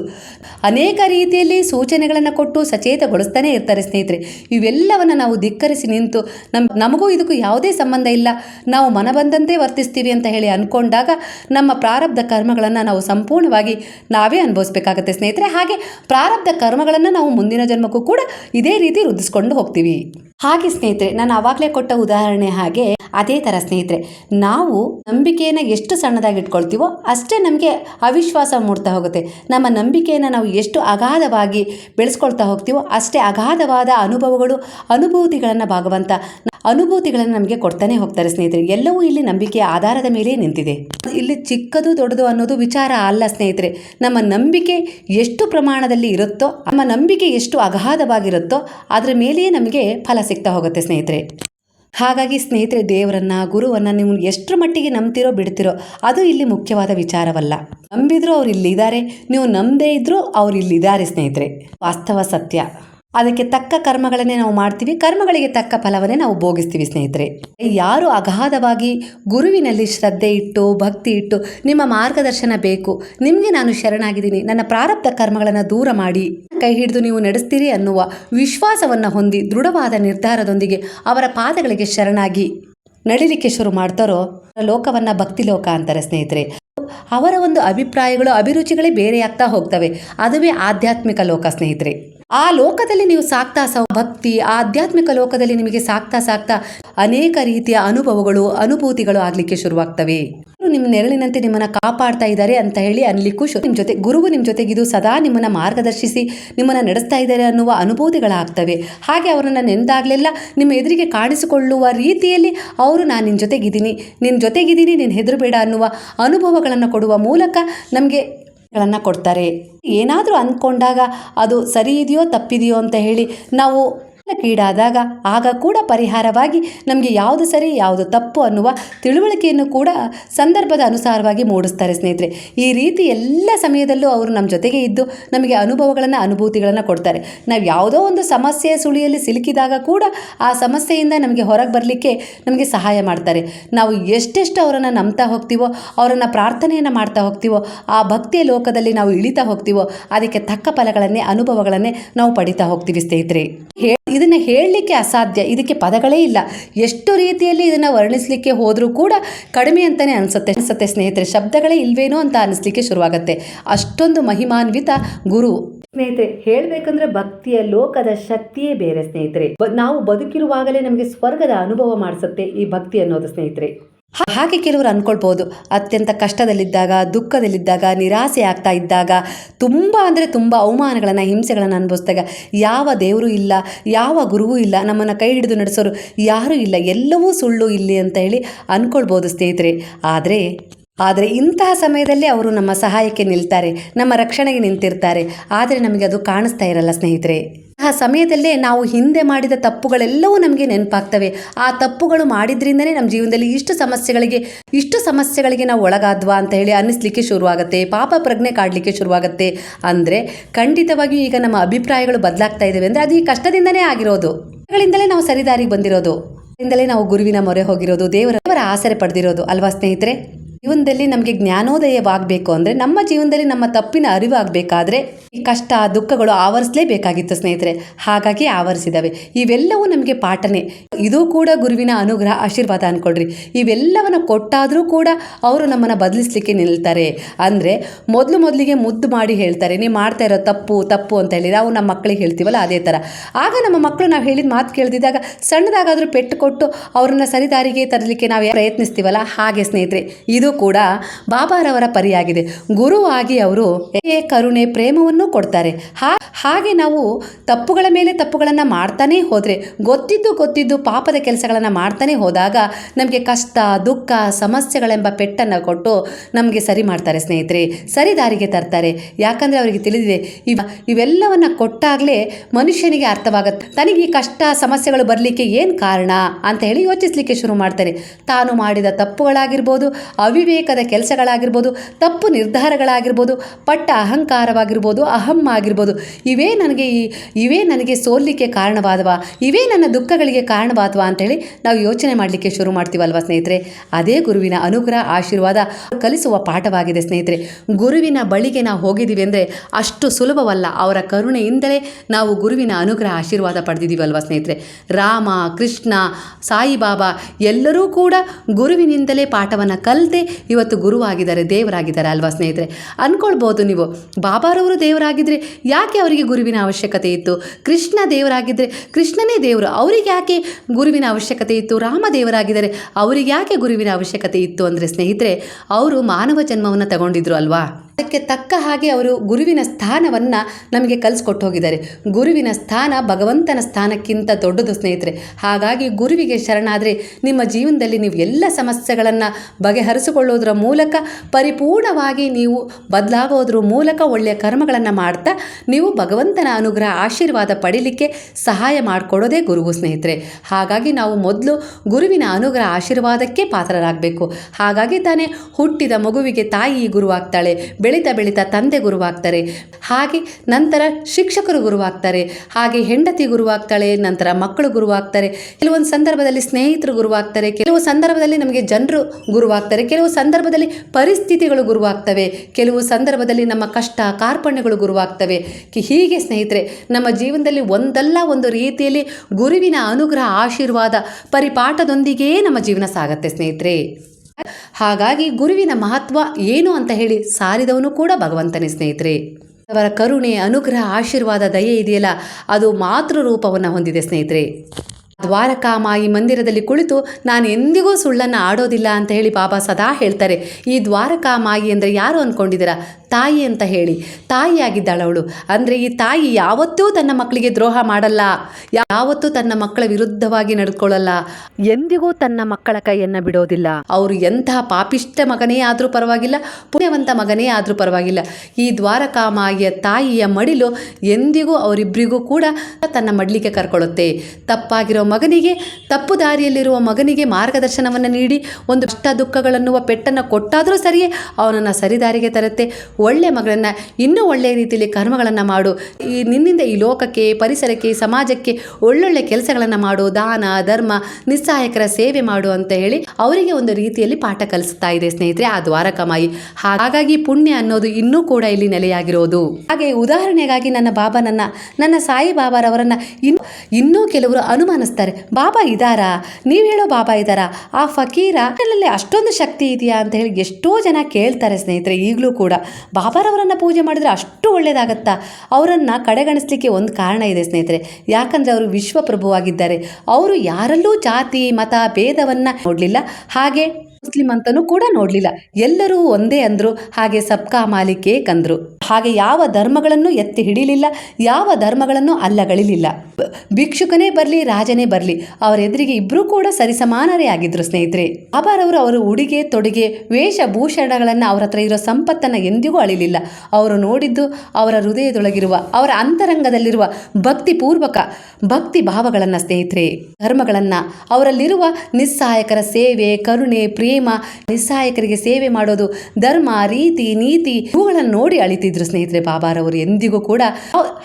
ಅನೇಕ ರೀತಿಯಲ್ಲಿ ಸೂಚನೆಗಳನ್ನು ಕೊಟ್ಟು ಸಚೇತಗೊಳಿಸ್ತಾನೆ ಇರ್ತಾರೆ ಸ್ನೇಹಿತರೆ. ಇವೆಲ್ಲವನ್ನು ನಾವು ಧಿಕ್ಕರಿಸಿ ನಿಂತು ನಮ್, ನಮಗೂ ಇದಕ್ಕೂ ಯಾವುದೇ ಸಂಬಂಧ ಇಲ್ಲ. ನಾವು ಮನ ಬಂದಂತೆ ವರ್ತಿಸ್ತೀವಿ ಅಂತ ಹೇಳಿ ಅಂದ್ಕೊಂಡಾಗ ನಮ್ಮ ಪ್ರಾರಬ್ಧ ಕರ್ಮಗಳನ್ನು ನಾವು ಸಂಪೂರ್ಣವಾಗಿ ನಾವೇ ಅನುಭವಿಸಬೇಕಾಗುತ್ತೆ ಸ್ನೇಹಿತರೆ. ಹಾಗೆ ಪ್ರಾರಬ್ಧ ಕರ್ಮಗಳನ್ನು ನಾವು ಮುಂದಿನ ಜನ್ಮಕ್ಕೂ ಕೂಡ ಇದೇ ರೀತಿ ವೃದ್ಧಿಸ್ಕೊಂಡು ಹೋಗ್ತೀವಿ. ಹಾಗೆ ಸ್ನೇಹಿತರೆ, ನಾನು ಆವಾಗಲೇ ಕೊಟ್ಟ ಉದಾಹರಣೆ ಹಾಗೆ ಅದೇ ಥರ ಸ್ನೇಹಿತರೆ, ನಾವು ನಂಬಿಕೆಯನ್ನು ಎಷ್ಟು ಸಣ್ಣದಾಗಿ ಇಟ್ಕೊಳ್ತೀವೋ ಅಷ್ಟೇ ನಮಗೆ ಅವಿಶ್ವಾಸ ಮೂಡ್ತಾ ಹೋಗುತ್ತೆ. ನಮ್ಮ ನಂಬಿಕೆಯನ್ನು ನಾವು ಎಷ್ಟು ಅಗಾಧವಾಗಿ ಬೆಳೆಸ್ಕೊಳ್ತಾ ಹೋಗ್ತೀವೋ ಅಷ್ಟೇ ಅಗಾಧವಾದ ಅನುಭವಗಳು, ಅನುಭೂತಿಗಳನ್ನು ಭಾಗವಂತ ಅನುಭೂತಿಗಳನ್ನು ನಮಗೆ ಕೊಡ್ತಾನೆ ಹೋಗ್ತಾರೆ ಸ್ನೇಹಿತರೆ. ಎಲ್ಲವೂ ಇಲ್ಲಿ ನಂಬಿಕೆಯ ಆಧಾರದ ಮೇಲೆ ನಿಂತಿದೆ. ಇಲ್ಲಿ ಚಿಕ್ಕದು ದೊಡ್ಡದು ಅನ್ನೋದು ವಿಚಾರ ಅಲ್ಲ ಸ್ನೇಹಿತರೆ. ನಮ್ಮ ನಂಬಿಕೆ ಎಷ್ಟು ಪ್ರಮಾಣದಲ್ಲಿ ಇರುತ್ತೋ, ನಮ್ಮ ನಂಬಿಕೆ ಎಷ್ಟು ಅಗಾಧವಾಗಿರುತ್ತೋ ಅದರ ಮೇಲೆಯೇ ನಮಗೆ ಫಲ ಸಿಗ್ತಾ ಹೋಗುತ್ತೆ ಸ್ನೇಹಿತರೆ. ಹಾಗಾಗಿ ಸ್ನೇಹಿತರೆ, ದೇವರನ್ನ, ಗುರುವನ್ನ ನೀವು ಎಷ್ಟರ ಮಟ್ಟಿಗೆ ನಂಬ್ತಿರೋ ಬಿಡ್ತಿರೋ, ಅದು ಇಲ್ಲಿ ಮುಖ್ಯವಾದ ವಿಚಾರವಲ್ಲ. ನಂಬಿದ್ರು ಅವ್ರು ಇಲ್ಲಿದ್ದಾರೆ ನೀವು ನಂಬದೇ ಇದ್ರೂ ಅವ್ರು ಇಲ್ಲಿದ್ದಾರೆ ಸ್ನೇಹಿತರೆ. ವಾಸ್ತವ ಸತ್ಯ. ಅದಕ್ಕೆ ತಕ್ಕ ಕರ್ಮಗಳನ್ನೇ ನಾವು ಮಾಡ್ತೀವಿ. ಕರ್ಮಗಳಿಗೆ ತಕ್ಕ ಫಲವನ್ನೇ ನಾವು ಭೋಗಿಸ್ತೀವಿ ಸ್ನೇಹಿತರೆ. ಯಾರು ಅಗಾಧವಾಗಿ ಗುರುವಿನಲ್ಲಿ ಶ್ರದ್ಧೆ ಇಟ್ಟು, ಭಕ್ತಿ ಇಟ್ಟು ನಿಮ್ಮ ಮಾರ್ಗದರ್ಶನ ಬೇಕು. ನಿಮಗೆ ನಾನು ಶರಣಾಗಿದ್ದೀನಿ. ನನ್ನ ಪ್ರಾರಬ್ಧ ಕರ್ಮಗಳನ್ನು ದೂರ ಮಾಡಿ. ಕೈ ಹಿಡಿದು ನೀವು ನಡೆಸ್ತೀರಿ ಅನ್ನುವ ವಿಶ್ವಾಸವನ್ನು ಹೊಂದಿ ದೃಢವಾದ ನಿರ್ಧಾರದೊಂದಿಗೆ ಅವರ ಪಾದಗಳಿಗೆ ಶರಣಾಗಿ ನಡಿಲಿಕ್ಕೆ ಶುರು ಮಾಡ್ತಾರೋ? ಲೋಕವನ್ನು ಭಕ್ತಿ ಲೋಕ ಅಂತಾರೆ ಸ್ನೇಹಿತರೆ. ಅವರ ಒಂದು ಅಭಿಪ್ರಾಯಗಳು, ಅಭಿರುಚಿಗಳೇ ಬೇರೆ ಆಗ್ತಾ ಹೋಗ್ತವೆ. ಅದುವೇ ಆಧ್ಯಾತ್ಮಿಕ ಲೋಕ, ಸ್ನೇಹಿತರೆ. ಆ ಲೋಕದಲ್ಲಿ ನೀವು ಸಾಕ್ತಾ ಸ, ಭಕ್ತಿ ಆಧ್ಯಾತ್ಮಿಕ ಲೋಕದಲ್ಲಿ ನಿಮಗೆ ಸಾಕ್ತಾ ಸಾಕ್ತಾ ಅನೇಕ ರೀತಿಯ ಅನುಭವಗಳು, ಅನುಭೂತಿಗಳು ಆಗಲಿಕ್ಕೆ ಶುರುವಾಗ್ತವೆ. ನಿಮ್ಮ ನೆರಳಿನಂತೆ ನಿಮ್ಮನ್ನ ಕಾಪಾಡ್ತಾ ಇದ್ದಾರೆ ಅಂತ ಹೇಳಿ ಅನ್ಲಿಕ್ಕೂ ನಿಮ್ಮ ಜೊತೆ ಗುರುವು ನಿಮ್ಮ ಜೊತೆಗಿದು ಸದಾ ನಿಮ್ಮನ್ನ ಮಾರ್ಗದರ್ಶಿಸಿ ನಿಮ್ಮನ್ನ ನಡೆಸ್ತಾ ಇದ್ದಾರೆ ಅನ್ನುವ ಅನುಭೂತಿಗಳಾಗ್ತವೆ. ಹಾಗೆ ಅವರನ್ನ ನೆನೆದಾಗಲೆಲ್ಲ ನಿಮ್ಮ ಎದುರಿಗೆ ಕಾಣಿಸಿಕೊಳ್ಳುವ ರೀತಿಯಲ್ಲಿ ಅವರು ನಾನು ನಿನ್ನ ಜೊತೆಗಿದ್ದೀನಿ. ನಿನ್ನ ಜೊತೆಗಿದ್ದೀನಿ, ನೀನು ಹೆದರಬೇಡ ಅನ್ನುವ ಅನುಭವಗಳನ್ನು ಕೊಡುವ ಮೂಲಕ ನಮಗೆ ಗಳನ್ನು ಕೊಡ್ತಾರೆ. ಏನಾದರೂ ಅಂದ್ಕೊಂಡಾಗ ಅದು ಸರಿ ಇದೆಯೋ ತಪ್ಪಿದೆಯೋ ಅಂತ ಹೇಳಿ ನಾವು ಕೀಡಾದಾಗ ಆಗ ಕೂಡ ಪರಿಹಾರವಾಗಿ ನಮಗೆ ಯಾವುದು ಸರಿ, ಯಾವುದು ತಪ್ಪು ಅನ್ನುವ ತಿಳುವಳಿಕೆಯನ್ನು ಕೂಡ ಸಂದರ್ಭದ ಅನುಸಾರವಾಗಿ ಮೂಡಿಸ್ತಾರೆ ಸ್ನೇಹಿತರೆ. ಈ ರೀತಿ ಎಲ್ಲ ಸಮಯದಲ್ಲೂ ಅವರು ನಮ್ಮ ಜೊತೆಗೆ ಇದ್ದು ನಮಗೆ ಅನುಭವಗಳನ್ನು, ಅನುಭೂತಿಗಳನ್ನು ಕೊಡ್ತಾರೆ. ನಾವು ಯಾವುದೋ ಒಂದು ಸಮಸ್ಯೆಯ ಸುಳಿಯಲ್ಲಿ ಸಿಲುಕಿದಾಗ ಕೂಡ ಆ ಸಮಸ್ಯೆಯಿಂದ ನಮಗೆ ಹೊರಗೆ ಬರಲಿಕ್ಕೆ ನಮಗೆ ಸಹಾಯ ಮಾಡ್ತಾರೆ. ನಾವು ಎಷ್ಟೆಷ್ಟು ಅವರನ್ನು ನಂಬ್ತಾ ಹೋಗ್ತೀವೋ, ಅವರನ್ನು ಪ್ರಾರ್ಥನೆಯನ್ನು ಮಾಡ್ತಾ ಹೋಗ್ತೀವೋ, ಆ ಭಕ್ತಿಯ ಲೋಕದಲ್ಲಿ ನಾವು ಇಳಿತಾ ಹೋಗ್ತೀವೋ, ಅದಕ್ಕೆ ತಕ್ಕ ಫಲಗಳನ್ನೇ, ಅನುಭವಗಳನ್ನೇ ನಾವು ಪಡಿತಾ ಹೋಗ್ತೀವಿ ಸ್ನೇಹಿತರೆ. ಇದನ್ನು ಹೇಳಲಿಕ್ಕೆ ಅಸಾಧ್ಯ. ಇದಕ್ಕೆ ಪದಗಳೇ ಇಲ್ಲ. ಎಷ್ಟು ರೀತಿಯಲ್ಲಿ ಇದನ್ನು ವರ್ಣಿಸಲಿಕ್ಕೆ ಹೋದರೂ ಕೂಡ ಕಡಿಮೆ ಅಂತಲೇ ಅನಿಸುತ್ತೆ. ಅನಿಸುತ್ತೆ ಸ್ನೇಹಿತರೆ, ಶಬ್ದಗಳೇ ಇಲ್ವೇನೋ ಅಂತ ಅನಿಸ್ಲಿಕ್ಕೆ ಶುರುವಾಗುತ್ತೆ. ಅಷ್ಟೊಂದು ಮಹಿಮಾನ್ವಿತ ಗುರು. ಸ್ನೇಹಿತರೆ, ಹೇಳಬೇಕಂದ್ರೆ ಭಕ್ತಿಯ ಲೋಕದ ಶಕ್ತಿಯೇ ಬೇರೆ ಸ್ನೇಹಿತರೆ. ನಾವು ಬದುಕಿರುವಾಗಲೇ ನಮಗೆ ಸ್ವರ್ಗದ ಅನುಭವ ಮಾಡಿಸುತ್ತೆ ಈ ಭಕ್ತಿ ಅನ್ನೋದು ಸ್ನೇಹಿತರೆ. ಹಾಗೆ ಕೆಲವರು ಅಂದ್ಕೊಳ್ಬೋದು ಅತ್ಯಂತ ಕಷ್ಟದಲ್ಲಿದ್ದಾಗ, ದುಃಖದಲ್ಲಿದ್ದಾಗ, ನಿರಾಸೆ ಆಗ್ತಾ ಇದ್ದಾಗ, ತುಂಬ ಅಂದರೆ ತುಂಬ ಅವಮಾನಗಳನ್ನು, ಹಿಂಸೆಗಳನ್ನು ಅನುಭವಿಸಿದಾಗ ಯಾವ ದೇವರು ಇಲ್ಲ, ಯಾವ ಗುರುವೂ ಇಲ್ಲ, ನಮ್ಮನ್ನು ಕೈ ಹಿಡಿದು ನಡೆಸೋರು ಯಾರೂ ಇಲ್ಲ, ಎಲ್ಲವೂ ಸುಳ್ಳು, ಇಲ್ಲಿ ಅಂತ ಹೇಳಿ ಅಂದ್ಕೊಳ್ಬೋದು ಸ್ನೇಹಿತರೆ. ಆದರೆ ಆದರೆ ಇಂತಹ ಸಮಯದಲ್ಲಿ ಅವರು ನಮ್ಮ ಸಹಾಯಕ್ಕೆ ನಿಲ್ತಾರೆ, ನಮ್ಮ ರಕ್ಷಣೆಗೆ ನಿಂತಿರ್ತಾರೆ. ಆದರೆ ನಮಗೆ ಅದು ಕಾಣಿಸ್ತಾ ಇರಲ್ಲ ಸ್ನೇಹಿತರೆ. ಆ ಸಮಯದಲ್ಲೇ ನಾವು ಹಿಂದೆ ಮಾಡಿದ ತಪ್ಪುಗಳೆಲ್ಲವೂ ನಮಗೆ ನೆನಪಾಗ್ತವೆ. ಆ ತಪ್ಪುಗಳು ಮಾಡಿದ್ರಿಂದನೇ ನಮ್ಮ ಜೀವನದಲ್ಲಿ ಇಷ್ಟು ಸಮಸ್ಯೆಗಳಿಗೆ ಇಷ್ಟು ಸಮಸ್ಯೆಗಳಿಗೆ ನಾವು ಒಳಗಾದ್ವಾ ಅಂತ ಹೇಳಿ ಅನ್ನಿಸ್ಲಿಕ್ಕೆ ಶುರುವಾಗುತ್ತೆ, ಪಾಪ ಪ್ರಜ್ಞೆ ಕಾಡಲಿಕ್ಕೆ ಶುರುವಾಗುತ್ತೆ. ಅಂದರೆ ಖಂಡಿತವಾಗಿಯೂ ಈಗ ನಮ್ಮ ಅಭಿಪ್ರಾಯಗಳು ಬದಲಾಗ್ತಾ ಇದ್ದಾವೆ ಅಂದರೆ ಅದು ಈ ಕಷ್ಟದಿಂದನೇ ಆಗಿರೋದು. ಗಳಿಂದಲೇ ನಾವು ಸರಿದಾರಿಗೆ ಬಂದಿರೋದು. ಇಂದಲೇ ನಾವು ಗುರುವಿನ ಮೊರೆ ಹೋಗಿರೋದು, ದೇವರ ದೇವರ ಆಸರೆ ಪಡೆದಿರೋದು. ಅಲ್ವಾ ಸ್ನೇಹಿತರೆ? ಜೀವನದಲ್ಲಿ ನಮಗೆ ಜ್ಞಾನೋದಯವಾಗಬೇಕು ಅಂದರೆ ನಮ್ಮ ಜೀವನದಲ್ಲಿ ನಮ್ಮ ತಪ್ಪಿನ ಅರಿವಾಗಬೇಕಾದ್ರೆ ಈ ಕಷ್ಟ, ದುಃಖಗಳು ಆವರಿಸಲೇಬೇಕಾಗಿತ್ತು ಸ್ನೇಹಿತರೆ. ಹಾಗಾಗಿ ಆವರಿಸಿದ್ದಾವೆ ಇವೆಲ್ಲವೂ ನಮಗೆ ಪಾಠನೆ. ಇದು ಕೂಡ ಗುರುವಿನ ಅನುಗ್ರಹ, ಆಶೀರ್ವಾದ ಅಂದ್ಕೊಳ್ರಿ ಇವೆಲ್ಲವನ್ನು ಕೊಟ್ಟಾದರೂ ಕೂಡ ಅವರು ನಮ್ಮನ್ನು ಬದಲಿಸ್ಲಿಕ್ಕೆ ನಿಲ್ತಾರೆ. ಅಂದರೆ ಮೊದಲು ಮೊದಲಿಗೆ ಮುದ್ದು ಮಾಡಿ ಹೇಳ್ತಾರೆ ನೀವು ಮಾಡ್ತಾ ಇರೋ ತಪ್ಪು ತಪ್ಪು ಅಂತ ಹೇಳಿ. ನಾವು ನಮ್ಮ ಮಕ್ಕಳಿಗೆ ಹೇಳ್ತೀವಲ್ಲ ಅದೇ ಥರ ಆಗ ನಮ್ಮ ಮಕ್ಕಳು ನಾವು ಹೇಳಿದ ಮಾತು ಕೇಳ್ದಿದ್ದಾಗ ಸಣ್ಣದಾಗಾದರೂ ಪೆಟ್ಟು ಕೊಟ್ಟು ಅವರನ್ನು ಸರಿದಾರಿಗೆ ತರಲಿಕ್ಕೆ ನಾವು ಪ್ರಯತ್ನಿಸ್ತೀವಲ್ಲ. ಹಾಗೆ ಸ್ನೇಹಿತರೆ, ಇದು ಕೂಡ ಬಾಬಾರವರ ಪರಿಯಾಗಿದೆ. ಗುರುವಾಗಿ ಅವರು ಕರುಣೆ ಪ್ರೇಮವನ್ನು ಕೊಡ್ತಾರೆ. ಹಾಗೆ ನಾವು ತಪ್ಪುಗಳ ಮೇಲೆ ತಪ್ಪುಗಳನ್ನು ಮಾಡ್ತಾನೆ ಹೋದರೆ, ಗೊತ್ತಿದ್ದು ಗೊತ್ತಿದ್ದು ಪಾಪದ ಕೆಲಸಗಳನ್ನು ಮಾಡ್ತಾನೆ ಹೋದಾಗ ನಮಗೆ ಕಷ್ಟ, ದುಃಖ, ಸಮಸ್ಯೆಗಳೆಂಬ ಪೆಟ್ಟನ್ನು ಕೊಟ್ಟು ನಮಗೆ ಸರಿ ಮಾಡ್ತಾರೆ ಸ್ನೇಹಿತರೆ. ಸರಿ ದಾರಿಗೆ ತರ್ತಾರೆ. ಯಾಕಂದರೆ ಅವರಿಗೆ ತಿಳಿದಿದೆ, ಇವ, ಇವೆಲ್ಲವನ್ನು ಕೊಟ್ಟಾಗಲೇ ಮನುಷ್ಯನಿಗೆ ಅರ್ಥವಾಗುತ್ತೆ. ತನಗೆ ಈ ಕಷ್ಟ, ಸಮಸ್ಯೆಗಳು ಬರಲಿಕ್ಕೆ ಏನು ಕಾರಣ ಅಂತ ಹೇಳಿ ಯೋಚಿಸಲಿಕ್ಕೆ ಶುರು ಮಾಡ್ತಾರೆ. ತಾನು ಮಾಡಿದ ತಪ್ಪುಗಳಾಗಿರ್ಬೋದು ಅವಿವೇಕದ ಕೆಲಸಗಳಾಗಿರ್ಬೋದು, ತಪ್ಪು ನಿರ್ಧಾರಗಳಾಗಿರ್ಬೋದು, ಪಟ್ಟ ಅಹಂಕಾರವಾಗಿರ್ಬೋದು, ಅಹಂ ಆಗಿರ್ಬೋದು, ಇವೇ ನನಗೆ ಈ, ಇವೇ ನನಗೆ ಸೋಲಿಕ್ಕೆ ಕಾರಣವಾದವಾ, ಇವೇ ನನ್ನ ದುಃಖಗಳಿಗೆ ಕಾರಣವಾದವಾ ಅಂತೇಳಿ ನಾವು ಯೋಚನೆ ಮಾಡಲಿಕ್ಕೆ ಶುರು ಮಾಡ್ತೀವಲ್ವ ಸ್ನೇಹಿತರೆ? ಅದೇ ಗುರುವಿನ ಅನುಗ್ರಹ, ಆಶೀರ್ವಾದ ಕಲಿಸುವ ಪಾಠವಾಗಿದೆ ಸ್ನೇಹಿತರೆ. ಗುರುವಿನ ಬಳಿಗೆ ನಾವು ಹೋಗಿದ್ದೀವಿ ಅಂದರೆ ಅಷ್ಟು ಸುಲಭವಲ್ಲ. ಅವರ ಕರುಣೆಯಿಂದಲೇ ನಾವು ಗುರುವಿನ ಅನುಗ್ರಹ, ಆಶೀರ್ವಾದ ಪಡೆದಿದ್ದೀವಲ್ವಾ ಸ್ನೇಹಿತರೆ? ರಾಮ, ಕೃಷ್ಣ, ಸಾಯಿಬಾಬಾ ಎಲ್ಲರೂ ಕೂಡ ಗುರುವಿನಿಂದಲೇ ಪಾಠವನ್ನು ಕಲಿತೆ ಇವತ್ತು ಗುರುವಾಗಿದ್ದಾರೆ, ದೇವರಾಗಿದ್ದಾರೆ ಅಲ್ವಾ ಸ್ನೇಹಿತರೆ? ಅಂದ್ಕೊಳ್ಬೋದು ನೀವು. ಬಾಬಾರವರು ದೇವರಾಗಿದ್ದರೆ ಯಾಕೆ ಅವರಿಗೆ ಗುರುವಿನ ಅವಶ್ಯಕತೆ ಇತ್ತು? ಕೃಷ್ಣ ದೇವರಾಗಿದ್ದರೆ ಕೃಷ್ಣನೇ ದೇವರು. ಅವರಿಗೆ ಯಾಕೆ ಗುರುವಿನ ಅವಶ್ಯಕತೆ ಇತ್ತು? ರಾಮ ದೇವರಾಗಿದ್ದಾರೆ. ಅವರಿಗೆ ಯಾಕೆ ಗುರುವಿನ ಅವಶ್ಯಕತೆ ಇತ್ತು ಅಂದರೆ ಸ್ನೇಹಿತರೆ, ಅವರು ಮಾನವ ಜನ್ಮವನ್ನು ತಗೊಂಡಿದ್ರು ಅಲ್ವಾ? ಅದಕ್ಕೆ ತಕ್ಕ ಹಾಗೆ ಅವರು ಗುರುವಿನ ಸ್ಥಾನವನ್ನು ನಮಗೆ ಕಲಿಸ್ಕೊಟ್ಟು ಹೋಗಿದ್ದಾರೆ ಗುರುವಿನ ಸ್ಥಾನ ಭಗವಂತನ ಸ್ಥಾನಕ್ಕಿಂತ ದೊಡ್ಡದು ಸ್ನೇಹಿತರೆ. ಹಾಗಾಗಿ ಗುರುವಿಗೆ ಶರಣಾದರೆ ನಿಮ್ಮ ಜೀವನದಲ್ಲಿ ನೀವು ಎಲ್ಲ ಸಮಸ್ಯೆಗಳನ್ನು ಬಗೆಹರಿಸಿಕೊಳ್ಳೋದ್ರ ಮೂಲಕ ಪರಿಪೂರ್ಣವಾಗಿ ನೀವು ಬದಲಾಗೋದ್ರ ಮೂಲಕ ಒಳ್ಳೆಯ ಕರ್ಮಗಳನ್ನು ಮಾಡ್ತಾ ನೀವು ಭಗವಂತನ ಅನುಗ್ರಹ ಆಶೀರ್ವಾದ ಪಡೀಲಿಕ್ಕೆ ಸಹಾಯ ಮಾಡಿಕೊಡೋದೇ ಗುರುವು ಸ್ನೇಹಿತರೆ. ಹಾಗಾಗಿ ನಾವು ಮೊದಲು ಗುರುವಿನ ಅನುಗ್ರಹ ಆಶೀರ್ವಾದಕ್ಕೆ ಪಾತ್ರರಾಗಬೇಕು. ಹಾಗಾಗಿ ತಾನೇ ಹುಟ್ಟಿದ ಮಗುವಿಗೆ ತಾಯಿ ಗುರುವಾಗ್ತಾಳೆ. ಬೆಳೀತಾ ಬೆಳೀತಾ ತಂದೆ ಗುರುವಾಗ್ತಾರೆ. ಹಾಗೆ ನಂತರ ಶಿಕ್ಷಕರು ಗುರುವಾಗ್ತಾರೆ. ಹಾಗೆ ಹೆಂಡತಿ ಗುರುವಾಗ್ತಾಳೆ, ನಂತರ ಮಕ್ಕಳು ಗುರುವಾಗ್ತಾರೆ. ಕೆಲವೊಂದು ಸಂದರ್ಭದಲ್ಲಿ ಸ್ನೇಹಿತರು ಗುರುವಾಗ್ತಾರೆ. ಕೆಲವು ಸಂದರ್ಭದಲ್ಲಿ ನಮಗೆ ಜನರು ಗುರುವಾಗ್ತಾರೆ. ಕೆಲವು ಸಂದರ್ಭದಲ್ಲಿ ಪರಿಸ್ಥಿತಿಗಳು ಗುರುವಾಗ್ತವೆ. ಕೆಲವು ಸಂದರ್ಭದಲ್ಲಿ ನಮ್ಮ ಕಷ್ಟ, ಕಾರ್ಪಣ್ಯಗಳು ಗುರುವಾಗ್ತವೆ. ಹೀಗೆ ಸ್ನೇಹಿತರೆ, ನಮ್ಮ ಜೀವನದಲ್ಲಿ ಒಂದಲ್ಲ ಒಂದು ರೀತಿಯಲ್ಲಿ ಗುರುವಿನ ಅನುಗ್ರಹ, ಆಶೀರ್ವಾದ, ಪರಿಪಾಠದೊಂದಿಗೇ ನಮ್ಮ ಜೀವನ ಸಾಗತ್ತೆ ಸ್ನೇಹಿತರೆ. ಹಾಗಾಗಿ ಗುರುವಿನ ಮಹತ್ವ ಏನು ಅಂತ ಹೇಳಿ ಸಾರಿದವನು ಕೂಡ ಭಗವಂತನೇ ಸ್ನೇಹಿತರೆ. ಅವರ ಕರುಣೆ, ಅನುಗ್ರಹ, ಆಶೀರ್ವಾದ, ದಯೆ ಇದೆಯಲ್ಲ, ಅದು ಮಾತೃ ರೂಪವನ್ನು ಹೊಂದಿದೆ ಸ್ನೇಹಿತರೆ. ದ್ವಾರಕಾಮಾಯಿ ಮಂದಿರದಲ್ಲಿ ಕುಳಿತು ನಾನು ಎಂದಿಗೂ ಸುಳ್ಳನ್ನು ಆಡೋದಿಲ್ಲ ಅಂತ ಹೇಳಿ ಬಾಬಾ ಸದಾ ಹೇಳ್ತಾರೆ. ಈ ದ್ವಾರಕಾಮಾಯಿ ಅಂದರೆ ಯಾರು ಅಂದ್ಕೊಂಡಿದ್ದೀರಾ ತಾಯಿ ಅಂತ ಹೇಳಿ. ತಾಯಿಯಾಗಿದ್ದಾಳೆ ಅವಳು ಅಂದರೆ ಈ ತಾಯಿ ಯಾವತ್ತೂ ತನ್ನ ಮಕ್ಕಳಿಗೆ ದ್ರೋಹ ಮಾಡಲ್ಲ. ಯಾವತ್ತೂ ತನ್ನ ಮಕ್ಕಳ ವಿರುದ್ಧವಾಗಿ ನಡ್ಕೊಳ್ಳಲ್ಲ. ಎಂದಿಗೂ ತನ್ನ ಮಕ್ಕಳ ಕೈಯನ್ನು ಬಿಡೋದಿಲ್ಲ. ಅವರು ಎಂತಹ ಪಾಪಿಷ್ಟ ಮಗನೇ ಆದರೂ ಪರವಾಗಿಲ್ಲ, ಪುಣ್ಯವಂತ ಮಗನೇ ಆದರೂ ಪರವಾಗಿಲ್ಲ. ಈ ದ್ವಾರಕಾಮಾಯಿಯ ತಾಯಿಯ ಮಡಿಲು ಎಂದಿಗೂ ಅವರಿಬ್ಬರಿಗೂ ಕೂಡ ತನ್ನ ಮಡ್ಲಿಕ್ಕೆ ಕರ್ಕೊಳ್ಳುತ್ತೆ. ತಪ್ಪಾಗಿರೋ ಮಗನಿಗೆ, ತಪ್ಪು ದಾರಿಯಲ್ಲಿರುವ ಮಗನಿಗೆ ಮಾರ್ಗದರ್ಶನವನ್ನು ನೀಡಿ, ಒಂದು ಕಷ್ಟ ದುಃಖಗಳನ್ನುವ ಪೆಟ್ಟನ್ನು ಕೊಟ್ಟಾದರೂ ಸರಿಯೇ, ಅವನನ್ನು ಸರಿದಾರಿಗೆ ತರುತ್ತೆ. ಒಳ್ಳೆ ಮಗಳನ್ನ, ಇನ್ನೂ ಒಳ್ಳೆಯ ರೀತಿಯಲ್ಲಿ ಕರ್ಮಗಳನ್ನು ಮಾಡು. ಈ ನಿನ್ನಿಂದ ಈ ಲೋಕಕ್ಕೆ, ಪರಿಸರಕ್ಕೆ, ಸಮಾಜಕ್ಕೆ ಒಳ್ಳೊಳ್ಳೆ ಕೆಲಸಗಳನ್ನು ಮಾಡು. ದಾನ, ಧರ್ಮ, ನಿಸ್ಸಹಾಯಕರ ಸೇವೆ ಮಾಡು ಅಂತ ಹೇಳಿ ಅವರಿಗೆ ಒಂದು ರೀತಿಯಲ್ಲಿ ಪಾಠ ಕಲಿಸ್ತಾ ಇದೆ ಸ್ನೇಹಿತರೆ, ಆ ದ್ವಾರಕಮಾಯಿ. ಹಾಗಾಗಿ ಪುಣ್ಯ ಅನ್ನೋದು ಇನ್ನೂ ಕೂಡ ಇಲ್ಲಿ ನೆಲೆಯಾಗಿರೋದು. ಹಾಗೆ ಉದಾಹರಣೆಗಾಗಿ ನನ್ನ ಬಾಬಾ ನನ್ನ ಸಾಯಿ ಬಾಬಾರವರನ್ನ ಇನ್ನು, ಇನ್ನೂ ಕೆಲವರು ಅನುಮಾನಿಸ್ತಾರೆ ಬಾಬಾ ಇದ್ದಾರಾ ನೀವು ಹೇಳೋ ಬಾಬಾ ಇದ್ದಾರಾ ಆ ಫಕೀರ ಅಷ್ಟೊಂದು ಶಕ್ತಿ ಇದೆಯಾ? ಅಂತ ಹೇಳಿ ಎಷ್ಟೋ ಜನ ಕೇಳ್ತಾರೆ ಸ್ನೇಹಿತರೆ, ಈಗಲೂ ಕೂಡ. ಬಾಬಾರವರನ್ನು ಪೂಜೆ ಮಾಡಿದರೆ ಅಷ್ಟು ಒಳ್ಳೆಯದಾಗತ್ತಾ ಅವರನ್ನು ಕಡೆಗಣಿಸ್ಲಿಕ್ಕೆ ಒಂದು ಕಾರಣ ಇದೆ ಸ್ನೇಹಿತರೆ. ಯಾಕಂದರೆ ಅವರು ವಿಶ್ವಪ್ರಭುವಾಗಿದ್ದಾರೆ. ಅವರು ಯಾರಲ್ಲೂ ಜಾತಿ, ಮತ, ಭೇದವನ್ನು ನೋಡಲಿಲ್ಲ. ಹಾಗೆ ಮುಸ್ಲಿಂ ಅಂತನೂ ಕೂಡ ನೋಡಲಿಲ್ಲ. ಎಲ್ಲರೂ ಒಂದೇ ಅಂದರು, ಹಾಗೆ ಸಬ್ಕಾ ಮಾಲೀಕೆ ಕಂದ್ರು. ಹಾಗೆ ಯಾವ ಧರ್ಮಗಳನ್ನು ಎತ್ತಿ ಹಿಡಿಲಿಲ್ಲ, ಯಾವ ಧರ್ಮಗಳನ್ನು ಅಲ್ಲಗಳಿಲಿಲ್ಲ. ಭಿಕ್ಷುಕನೇ ಬರಲಿ, ರಾಜನೇ ಬರಲಿ, ಅವರ ಎದುರಿಗೆ ಇಬ್ಬರೂ ಕೂಡ ಸರಿಸಮಾನರೇ ಆಗಿದ್ರು ಸ್ನೇಹಿತರೆ. ಬಾಬಾರವರು ಅವರು ಉಡುಗೆ, ತೊಡುಗೆ ವೇಷಭೂಷಣಗಳನ್ನು ಅವರ ಹತ್ರ ಇರೋ ಸಂಪತ್ತನ್ನು ಎಂದಿಗೂ ಅಳಿಲಿಲ್ಲ. ಅವರು ನೋಡಿದ್ದು ಅವರ ಹೃದಯದೊಳಗಿರುವ, ಅವರ ಅಂತರಂಗದಲ್ಲಿರುವ ಭಕ್ತಿಪೂರ್ವಕ ಭಕ್ತಿ ಭಾವಗಳನ್ನು ಸ್ನೇಹಿತರೆ. ಧರ್ಮಗಳನ್ನು ಅವರಲ್ಲಿರುವ ನಿಸ್ಸಹಾಯಕರ ಸೇವೆ, ಕರುಣೆ ಪ್ರೇಮ ನಿಸ್ಸಹಾಯಕರಿಗೆ ಸೇವೆ ಮಾಡೋದು, ಧರ್ಮ, ರೀತಿ, ನೀತಿ, ಇವುಗಳನ್ನು ನೋಡಿ ಅಳಿತಿದ್ರು ಸ್ನೇಹಿತರೆ ಬಾಬಾರವರು ಎಂದಿಗೂ ಕೂಡ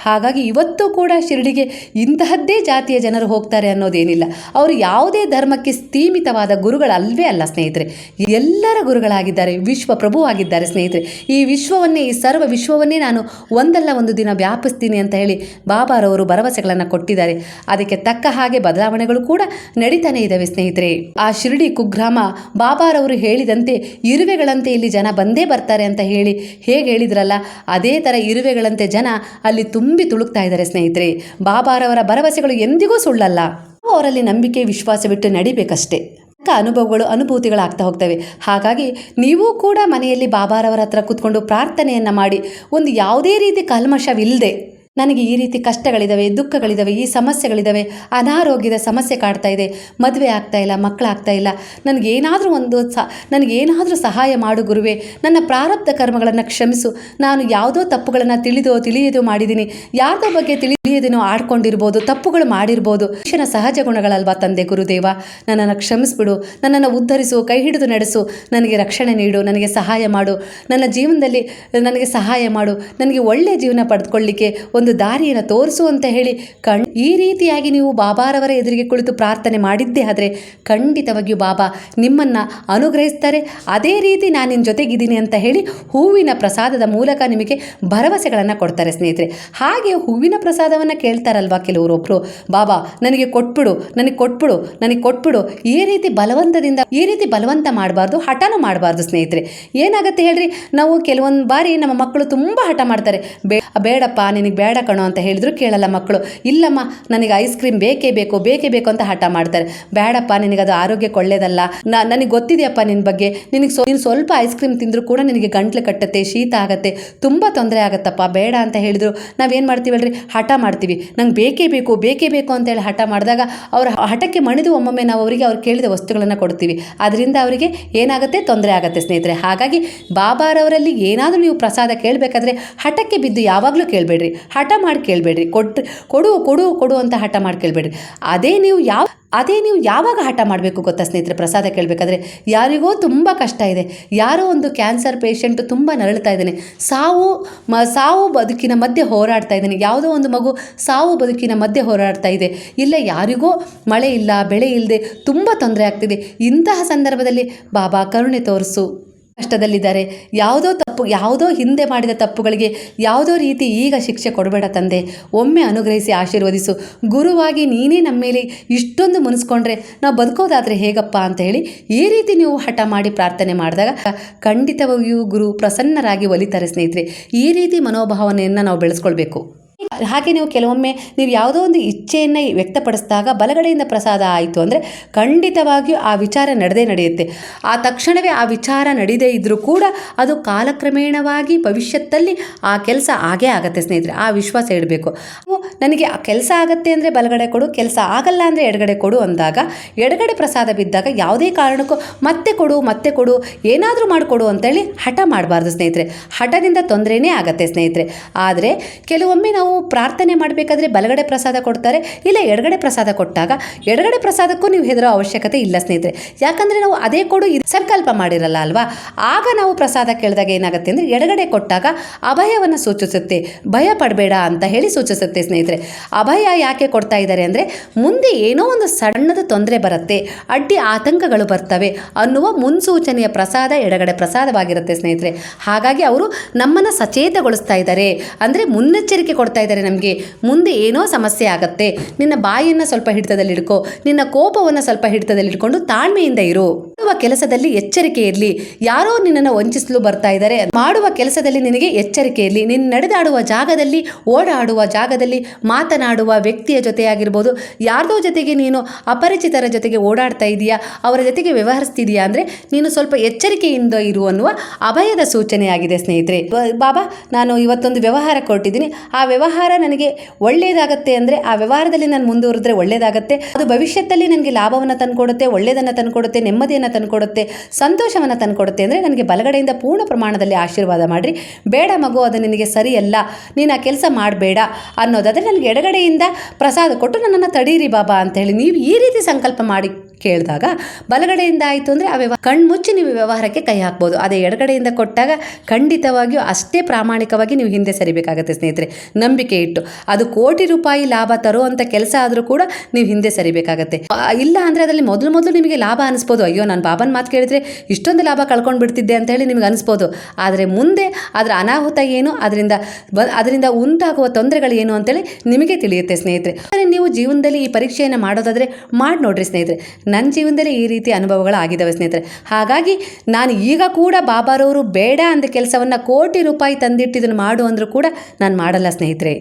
ಹಾಗಾಗಿ ಇವತ್ತು ಕೂಡ ಶಿರಡಿಗೆ ಇಂತಹದ್ದೇ ಜಾತಿಯ ಜನರು ಹೋಗ್ತಾರೆ ಅನ್ನೋದೇನಿಲ್ಲ. ಅವರು ಯಾವುದೇ ಧರ್ಮಕ್ಕೆ ಸೀಮಿತವಾದ ಗುರುಗಳಲ್ವೇ ಅಲ್ಲ ಸ್ನೇಹಿತರೆ. ಎಲ್ಲರ ಗುರುಗಳಾಗಿದ್ದಾರೆ, ವಿಶ್ವ ಪ್ರಭುವಾಗಿದ್ದಾರೆ ಸ್ನೇಹಿತರೆ. ಈ ವಿಶ್ವವನ್ನೇ, ಈ ಸರ್ವ ವಿಶ್ವವನ್ನೇ ನಾನು ಒಂದಲ್ಲ ಒಂದು ದಿನ ವ್ಯಾಪಿಸ್ತೀನಿ ಅಂತ ಹೇಳಿ ಬಾಬಾರವರು ಭರವಸೆಗಳನ್ನು ಕೊಟ್ಟಿದ್ದಾರೆ. ಅದಕ್ಕೆ ತಕ್ಕ ಹಾಗೆ ಬದಲಾವಣೆಗಳು ಕೂಡ ನಡೀತಾನೆ ಇದ್ದಾವೆ ಸ್ನೇಹಿತರೆ. ಆ ಶಿರಡಿ ಕುಗ್ರಾಮ ಬಾಬಾರವರು ಹೇಳಿದಂತೆ, ಇರುವೆಗಳಂತೆ ಇಲ್ಲಿ ಜನ ಬಂದೇ ಬರ್ತಾರೆ ಅಂತ ಹೇಳಿ ಹೇಗೆ ಹೇಳಿದ್ರಲ್ಲ, ಅದೇ ಥರ ಇರುವೆಗಳಂತೆ ಜನ ಅಲ್ಲಿ ತುಂಬಿ ತುಳುಕ್ತಾ ಇದ್ದಾರೆ ಸ್ನೇಹಿತರೆ. ಬಾಬಾರವರ ಭರವಸೆಗಳು ಎಂದಿಗೂ ಸುಳ್ಳಲ್ಲ. ಅವರಲ್ಲಿ ನಂಬಿಕೆ ವಿಶ್ವಾಸವಿಟ್ಟು ನಡಿಬೇಕಷ್ಟೇ. ಚಿಕ್ಕ ಅನುಭವಗಳು, ಅನುಭೂತಿಗಳಾಗ್ತಾ ಹೋಗ್ತವೆ. ಹಾಗಾಗಿ ನೀವು ಕೂಡ ಮನೆಯಲ್ಲಿ ಬಾಬಾರವರ ಹತ್ರ ಕೂತ್ಕೊಂಡು ಪ್ರಾರ್ಥನೆಯನ್ನು ಮಾಡಿ, ಒಂದು ಯಾವುದೇ ರೀತಿ ಕಲ್ಮಶವಿಲ್ಲದೆ ನನಗೆ ಈ ರೀತಿ ಕಷ್ಟಗಳಿದ್ದಾವೆ ದುಃಖಗಳಿದ್ದಾವೆ ಈ ಸಮಸ್ಯೆಗಳಿದ್ದಾವೆ ಅನಾರೋಗ್ಯದ ಸಮಸ್ಯೆ ಕಾಡ್ತಾ ಇದೆ, ಮದುವೆ ಆಗ್ತಾ ಇಲ್ಲ ಮಕ್ಕಳಾಗ್ತಾ ಇಲ್ಲ ನನಗೇನಾದರೂ ಒಂದು ಸ ನನಗೇನಾದರೂ ಸಹಾಯ ಮಾಡು ಗುರುವೆ, ನನ್ನ ಪ್ರಾರಬ್ಧ ಕರ್ಮಗಳನ್ನು ಕ್ಷಮಿಸು, ನಾನು ಯಾವುದೋ ತಪ್ಪುಗಳನ್ನು ತಿಳಿದೋ, ತಿಳಿಯದೋ ಮಾಡಿದ್ದೀನಿ ಯಾರ್ದೋ ಬಗ್ಗೆ ತಿಳಿಯದೇನೋ ಆಡ್ಕೊಂಡಿರ್ಬೋದು, ತಪ್ಪುಗಳು ಮಾಡಿರ್ಬೋದು, ಮನುಷ್ಯನ ಸಹಜ ಗುಣಗಳಲ್ವಾ ತಂದೆ ಗುರುದೇವ? ನನ್ನನ್ನು ಕ್ಷಮಿಸ್ಬಿಡು, ನನ್ನನ್ನು ಉದ್ಧರಿಸು, ಕೈ ಹಿಡಿದು ನಡೆಸು, ನನಗೆ ರಕ್ಷಣೆ ನೀಡು, ನನಗೆ ಸಹಾಯ ಮಾಡು, ನನ್ನ ಜೀವನದಲ್ಲಿ ನನಗೆ ಸಹಾಯ ಮಾಡು, ನನಗೆ ಒಳ್ಳೆಯ ಜೀವನ ಪಡೆದುಕೊಳ್ಳಿಕ್ಕೆ ಒಂದು ದಾರಿಯನ್ನು ತೋರಿಸು ಅಂತ ಹೇಳಿ ಕಣ್ ಈ ರೀತಿಯಾಗಿ ನೀವು ಬಾಬಾರವರ ಎದುರಿಗೆ ಕುಳಿತು ಪ್ರಾರ್ಥನೆ ಮಾಡಿದ್ದೇ ಆದರೆ ಖಂಡಿತವಾಗಿಯೂ ಬಾಬಾ ನಿಮ್ಮನ್ನು ಅನುಗ್ರಹಿಸ್ತಾರೆ. ಅದೇ ರೀತಿ ನಾನು ನಿನ್ನ ಜೊತೆಗಿದ್ದೀನಿ ಅಂತ ಹೇಳಿ ಹೂವಿನ ಪ್ರಸಾದದ ಮೂಲಕ ನಿಮಗೆ ಭರವಸೆಗಳನ್ನು ಕೊಡ್ತಾರೆ ಸ್ನೇಹಿತರೆ. ಹಾಗೆ ಹೂವಿನ ಪ್ರಸಾದವನ್ನು ಕೇಳ್ತಾರಲ್ವಾ ಕೆಲವರೊಬ್ಬರು ಬಾಬಾ, ನನಗೆ ಕೊಟ್ಬಿಡು ನನಗೆ ಕೊಟ್ಬಿಡು ನನಗೆ ಕೊಟ್ಬಿಡು. ಈ ರೀತಿ ಬಲವಂತದಿಂದ, ಈ ರೀತಿ ಬಲವಂತ ಮಾಡಬಾರ್ದು, ಹಠನೂ ಮಾಡಬಾರ್ದು ಸ್ನೇಹಿತರೆ. ಏನಾಗುತ್ತೆ ಹೇಳ್ರಿ? ನಾವು ಕೆಲವೊಂದು ಬಾರಿ ನಮ್ಮ ಮಕ್ಕಳು ತುಂಬ ಹಠ ಮಾಡ್ತಾರೆ. ಬೇಡಪ್ಪ, ನಿನಗೆ ಬೇಡ ಕಣೋ ಅಂತ ಹೇಳಿದ್ರು ಕೇಳಲ್ಲ ಮಕ್ಕಳು. ಇಲ್ಲಮ್ಮ, ನನಗೆ ಐಸ್ ಕ್ರೀಮ್ ಬೇಕೇ ಬೇಕು ಬೇಕೇ ಬೇಕು ಅಂತ ಹಠ ಮಾಡ್ತಾರೆ. ಬೇಡಪ್ಪ ನಿನಗೆ ಅದು ಆರೋಗ್ಯಕ್ಕೆ ಒಳ್ಳೇದಲ್ಲ. ನನಗೆ ಗೊತ್ತಿದೆಯಪ್ಪ ನಿನ್ನ ಬಗ್ಗೆ. ನಿನಗೆ ಸೊ, ನೀನು ಸ್ವಲ್ಪ ಐಸ್ ಕ್ರೀಮ್ ತಿಂದರೂ ಕೂಡ ನಿನಗೆ ಗಂಟ್ಲು ಕಟ್ಟುತ್ತೆ, ಶೀತ ಆಗತ್ತೆ. ತುಂಬ ತೊಂದರೆ ಆಗುತ್ತಪ್ಪ, ಬೇಡ ಅಂತ ಹೇಳಿದ್ರು. ನಾವೇನು ಮಾಡ್ತೀವಲ್ರಿ? ಹಠ ಮಾಡ್ತೀವಿ. ನಂಗೆ ಬೇಕೇ ಬೇಕು ಬೇಕೇ ಬೇಕು ಅಂತೇಳಿ ಹಠ ಮಾಡಿದಾಗ ಅವರ ಹಠಕ್ಕೆ ಮಣಿದು ಒಮ್ಮೊಮ್ಮೆ ನಾವು ಅವರಿಗೆ ಅವ್ರು ಕೇಳಿದ ವಸ್ತುಗಳನ್ನು ಕೊಡ್ತೀವಿ. ಅದರಿಂದ ಅವರಿಗೆ ಏನಾಗುತ್ತೆ? ತೊಂದರೆ ಆಗುತ್ತೆ ಸ್ನೇಹಿತರೆ. ಹಾಗಾಗಿ ಬಾಬಾರವರಲ್ಲಿ ಏನಾದರೂ ನೀವು ಪ್ರಸಾದ ಕೇಳಬೇಕಾದ್ರೆ ಹಠಕ್ಕೆ ಬಿದ್ದು ಯಾವಾಗಲೂ ಕೇಳಬೇಡ್ರಿ. ಹಠ ಮಾಡಿ ಕೇಳಬೇಡ್ರಿ. ಕೊಟ್ಟು ಕೊಡು ಕೊಡು ಕೊಡು ಅಂತ ಹಠ ಮಾಡಿ ಕೇಳಬೇಡ್ರಿ. ಅದೇ ನೀವು ಯಾವ, ಅದೇ ನೀವು ಯಾವಾಗ ಹಠ ಮಾಡಬೇಕು ಗೊತ್ತಾ ಸ್ನೇಹಿತರೆ? ಪ್ರಸಾದ ಕೇಳಬೇಕಾದ್ರೆ ಯಾರಿಗೋ ತುಂಬ ಕಷ್ಟ ಇದೆ. ಯಾರೋ ಒಂದು ಕ್ಯಾನ್ಸರ್ ಪೇಷಂಟು ತುಂಬ ನರಳ್ತಾ ಇದ್ದಾನೆ. ಸಾವು, ಮ, ಸಾವು ಬದುಕಿನ ಮಧ್ಯೆ ಹೋರಾಡ್ತಾ ಇದ್ದಾನೆ. ಯಾವುದೋ ಒಂದು ಮಗು ಸಾವು ಬದುಕಿನ ಮಧ್ಯೆ ಹೋರಾಡ್ತಾ ಇದೆ. ಇಲ್ಲ, ಯಾರಿಗೋ ಮಳೆ ಇಲ್ಲ, ಬೆಳೆ ಇಲ್ಲದೆ ತುಂಬ ತೊಂದರೆ ಆಗ್ತಿದೆ. ಇಂತಹ ಸಂದರ್ಭದಲ್ಲಿ ಬಾಬಾ ಕರುಣೆ ತೋರಿಸು. ಕಷ್ಟದಲ್ಲಿದ್ದಾರೆ. ಯಾವುದೋ ತಪ್ಪು, ಯಾವುದೋ ಹಿಂದೆ ಮಾಡಿದ ತಪ್ಪುಗಳಿಗೆ ಯಾವುದೋ ರೀತಿ ಈಗ ಶಿಕ್ಷೆ ಕೊಡಬೇಡ ತಂದೆ. ಒಮ್ಮೆ ಅನುಗ್ರಹಿಸಿ ಆಶೀರ್ವದಿಸು. ಗುರುವಾಗಿ ನೀನೇ ನಮ್ಮ ಮೇಲೆ ಇಷ್ಟೊಂದು ಮುನಿಸ್ಕೊಂಡ್ರೆ ನಾವು ಬದುಕೋದಾದರೆ ಹೇಗಪ್ಪ ಅಂತ ಹೇಳಿ ಈ ರೀತಿ ನೀವು ಹಠ ಮಾಡಿ ಪ್ರಾರ್ಥನೆ ಮಾಡಿದಾಗ ಖಂಡಿತವಾಗಿಯೂ ಗುರು ಪ್ರಸನ್ನರಾಗಿ ಒಲಿತಾರೆ ಸ್ನೇಹಿತರೆ. ಈ ರೀತಿ ಮನೋಭಾವನೆಯನ್ನು ನಾವು ಬೆಳೆಸ್ಕೊಳ್ಬೇಕು. ಹಾಗೆ ನೀವು ಕೆಲವೊಮ್ಮೆ ನೀವು ಯಾವುದೋ ಒಂದು ಇಚ್ಛೆಯನ್ನು ವ್ಯಕ್ತಪಡಿಸಿದಾಗ ಬಲಗಡೆಯಿಂದ ಪ್ರಸಾದ ಆಯಿತು ಅಂದರೆ ಖಂಡಿತವಾಗಿಯೂ ಆ ವಿಚಾರ ನಡೆದೇ ನಡೆಯುತ್ತೆ. ಆ ತಕ್ಷಣವೇ ಆ ವಿಚಾರ ನಡೆದೇ ಇದ್ದರೂ ಕೂಡ ಅದು ಕಾಲಕ್ರಮೇಣವಾಗಿ ಭವಿಷ್ಯತ್ತಲ್ಲಿ ಆ ಕೆಲಸ ಆಗೇ ಆಗುತ್ತೆ ಸ್ನೇಹಿತರೆ, ಆ ವಿಶ್ವಾಸ ಇಡಬೇಕು. ನನಗೆ ಆ ಕೆಲಸ ಆಗತ್ತೆ ಅಂದರೆ ಬಲಗಡೆ ಕೊಡು, ಕೆಲಸ ಆಗಲ್ಲ ಅಂದರೆ ಎಡಗಡೆ ಕೊಡು ಅಂದಾಗ ಎಡಗಡೆ ಪ್ರಸಾದ ಬಿದ್ದಾಗ ಯಾವುದೇ ಕಾರಣಕ್ಕೂ ಮತ್ತೆ ಕೊಡು ಮತ್ತೆ ಕೊಡು, ಏನಾದರೂ ಮಾಡಿಕೊಡು ಅಂತೇಳಿ ಹಠ ಮಾಡಬಾರ್ದು ಸ್ನೇಹಿತರೆ. ಹಠದಿಂದ ತೊಂದರೆನೇ ಆಗುತ್ತೆ ಸ್ನೇಹಿತರೆ. ಆದರೆ ಕೆಲವೊಮ್ಮೆ ನಾವು ಪ್ರಾರ್ಥನೆ ಮಾಡಬೇಕಾದ್ರೆ ಬಲಗಡೆ ಪ್ರಸಾದ ಕೊಡ್ತಾರೆ, ಇಲ್ಲ ಎಡಗಡೆ ಪ್ರಸಾದ ಕೊಟ್ಟಾಗ ಎಡಗಡೆ ಪ್ರಸಾದಕ್ಕೂ ನೀವು ಹೆದರೋ ಅವಶ್ಯಕತೆ ಇಲ್ಲ ಸ್ನೇಹಿತರೆ. ಯಾಕಂದರೆ ನಾವು ಅದೇ ಕೊಡು ಸಂಕಲ್ಪ ಮಾಡಿರಲ್ಲ ಅಲ್ವಾ? ಆಗ ನಾವು ಪ್ರಸಾದ ಕೇಳಿದಾಗ ಏನಾಗುತ್ತೆ ಅಂದರೆ ಎಡಗಡೆ ಕೊಟ್ಟಾಗ ಅಭಯವನ್ನು ಸೂಚಿಸುತ್ತೆ. ಭಯ ಪಡಬೇಡ ಅಂತ ಹೇಳಿ ಸೂಚಿಸುತ್ತೆ ಸ್ನೇಹಿತರೆ. ಅಭಯ ಯಾಕೆ ಕೊಡ್ತಾ ಇದ್ದಾರೆ ಅಂದರೆ ಮುಂದೆ ಏನೋ ಒಂದು ಸಣ್ಣದ ತೊಂದರೆ ಬರುತ್ತೆ, ಅಡ್ಡಿ ಆತಂಕಗಳು ಬರ್ತವೆ ಅನ್ನುವ ಮುನ್ಸೂಚನೆಯ ಪ್ರಸಾದ ಎಡಗಡೆ ಪ್ರಸಾದವಾಗಿರುತ್ತೆ ಸ್ನೇಹಿತರೆ. ಹಾಗಾಗಿ ಅವರು ನಮ್ಮನ್ನು ಸಚೇತಗೊಳಿಸ್ತಾ ಇದ್ದಾರೆ. ಅಂದರೆ ಮುನ್ನೆಚ್ಚರಿಕೆ ಕೊಡ್ತಾ ಇದ್ದಾರೆ ನಮಗೆ, ಮುಂದೆ ಏನೋ ಸಮಸ್ಯೆ ಆಗುತ್ತೆ. ನಿನ್ನ ಬಾಯಿಯನ್ನು ಸ್ವಲ್ಪ ಹಿಡಿತದಲ್ಲಿಡ್ಕೋ ನಿನ್ನ ಕೋಪವನ್ನು ಸ್ವಲ್ಪ ಹಿಡಿತದಲ್ಲಿಟ್ಕೊಂಡು ತಾಳ್ಮೆಯಿಂದ ಇರು. ಮಾಡುವ ಕೆಲಸದಲ್ಲಿ ಎಚ್ಚರಿಕೆ ಇರಲಿ. ಯಾರೋ ನಿನ್ನನ್ನು ವಂಚಿಸಲು ಬರ್ತಾ ಇದ್ದಾರೆ. ಮಾಡುವ ಕೆಲಸದಲ್ಲಿ ನಿನಗೆ ಎಚ್ಚರಿಕೆ ಇರಲಿ. ನಿನ್ನ ನಡೆದಾಡುವ ಜಾಗದಲ್ಲಿ, ಓಡಾಡುವ ಜಾಗದಲ್ಲಿ, ಮಾತನಾಡುವ ವ್ಯಕ್ತಿಯ ಜೊತೆಯಾಗಿರ್ಬೋದು. ಯಾರ್ದೋ ಜೊತೆಗೆ ನೀನು ಅಪರಿಚಿತರ ಜೊತೆಗೆ ಓಡಾಡ್ತಾ ಇದೆಯಾ? ಅವರ ಜೊತೆಗೆ ವ್ಯವಹರಿಸ್ತಿದೆಯಾ ಅಂದರೆ ನೀನು ಸ್ವಲ್ಪ ಎಚ್ಚರಿಕೆಯಿಂದ ಇರು ಅನ್ನುವ ಅಭಯದ ಸೂಚನೆಯಾಗಿದೆ ಸ್ನೇಹಿತರೆ. ಬಾಬಾ, ನಾನು ಇವತ್ತೊಂದು ವ್ಯವಹಾರ ಕೊಟ್ಟಿದ್ದೀನಿ. ಆ ವ್ಯವಹಾರ ನನಗೆ ಒಳ್ಳೆಯದಾಗತ್ತೆ ಅಂದರೆ ಆ ವ್ಯವಹಾರದಲ್ಲಿ ನಾನು ಮುಂದುವರಿದ್ರೆ ಒಳ್ಳೆಯದಾಗತ್ತೆ ಅದು ಭವಿಷ್ಯದಲ್ಲಿ ನನಗೆ ಲಾಭವನ್ನು ತಂದುಕೊಡುತ್ತೆ ಒಳ್ಳೆಯದನ್ನು ತಂದುಕೊಡುತ್ತೆ, ನೆಮ್ಮದಿಯನ್ನು ತಂದುಕೊಡುತ್ತೆ, ಸಂತೋಷವನ್ನು ತಂದುಕೊಡುತ್ತೆ ಅಂದರೆ ನನಗೆ ಬಲಗಡೆಯಿಂದ ಪೂರ್ಣ ಪ್ರಮಾಣದಲ್ಲಿ ಆಶೀರ್ವಾದ ಮಾಡಿರಿ. ಬೇಡ ಮಗು, ಅದು ನಿನಗೆ ಸರಿಯಲ್ಲ. ನೀನು ಆ ಕೆಲಸ ಮಾಡಬೇಡ ಅನ್ನೋದಾದರೆ ನನಗೆ ಎಡಗಡೆಯಿಂದ ಪ್ರಸಾದ ಕೊಟ್ಟು ನನ್ನನ್ನು ತಡೀರಿ ಬಾಬಾ ಅಂತ ಹೇಳಿ ನೀವು ಈ ರೀತಿ ಸಂಕಲ್ಪ ಮಾಡಿ ಕೇಳಿದಾಗ, ಬಲಗಡೆಯಿಂದ ಆಯಿತು ಅಂದರೆ ಆ ವ್ಯವಹಾರ ಕಣ್ಮುಚ್ಚಿ ನೀವು ವ್ಯವಹಾರಕ್ಕೆ ಕೈ ಹಾಕ್ಬೋದು. ಅದೇ ಎಡಗಡೆಯಿಂದ ಕೊಟ್ಟಾಗ ಖಂಡಿತವಾಗಿಯೂ ಅಷ್ಟೇ ಪ್ರಾಮಾಣಿಕವಾಗಿ ನೀವು ಹಿಂದೆ ಸರಿಬೇಕಾಗುತ್ತೆ ಸ್ನೇಹಿತರೆ. ನಂಬಿಕೆ ಇಟ್ಟು. ಅದು ಕೋಟಿ ರೂಪಾಯಿ ಲಾಭ ತರುವಂಥ ಕೆಲಸ ಆದರೂ ಕೂಡ ನೀವು ಹಿಂದೆ ಸರಿಬೇಕಾಗತ್ತೆ. ಇಲ್ಲ ಅಂದರೆ ಅದರಲ್ಲಿ ಮೊದಲು ಮೊದಲು ನಿಮಗೆ ಲಾಭ ಅನಿಸ್ಬೋದು. ಅಯ್ಯೋ, ನಾನು ಬಾಬನ ಮಾತು ಕೇಳಿದ್ರೆ ಇಷ್ಟೊಂದು ಲಾಭ ಕಳ್ಕೊಂಡು ಬಿಡ್ತಿದ್ದೆ ಅಂತ ಹೇಳಿ ನಿಮಗೆ ಅನಿಸ್ಬೋದು. ಆದರೆ ಮುಂದೆ ಅದರ ಅನಾಹುತ ಏನು? ಅದರಿಂದ ಬ ಅದರಿಂದ ಉಂಟಾಗುವ ತೊಂದರೆಗಳು ಏನು ಅಂತೇಳಿ ನಿಮಗೆ ತಿಳಿಯುತ್ತೆ ಸ್ನೇಹಿತರೆ. ಆದರೆ ನೀವು ಜೀವನದಲ್ಲಿ ಈ ಪರೀಕ್ಷೆಯನ್ನು ಮಾಡೋದಾದರೆ ಮಾಡಿ ನೋಡ್ರಿ ಸ್ನೇಹಿತರೆ. ನನ್ನ ಜೀವನದಲ್ಲಿ ಈ ರೀತಿ ಅನುಭವಗಳು ಆಗಿದ್ದಾವೆ ಸ್ನೇಹಿತರೆ. ಹಾಗಾಗಿ ನಾನು ಈಗ ಕೂಡ ಬಾಬಾರವರು ಬೇಡ ಅಂದ ಕೆಲಸವನ್ನು ಕೋಟಿ ರೂಪಾಯಿ ತಂದಿಟ್ಟಿದ್ದನ್ನು ಮಾಡು ಅಂದರೂ ಕೂಡ ನಾನು ಮಾಡಲ್ಲ ಸ್ನೇಹಿತರೆ.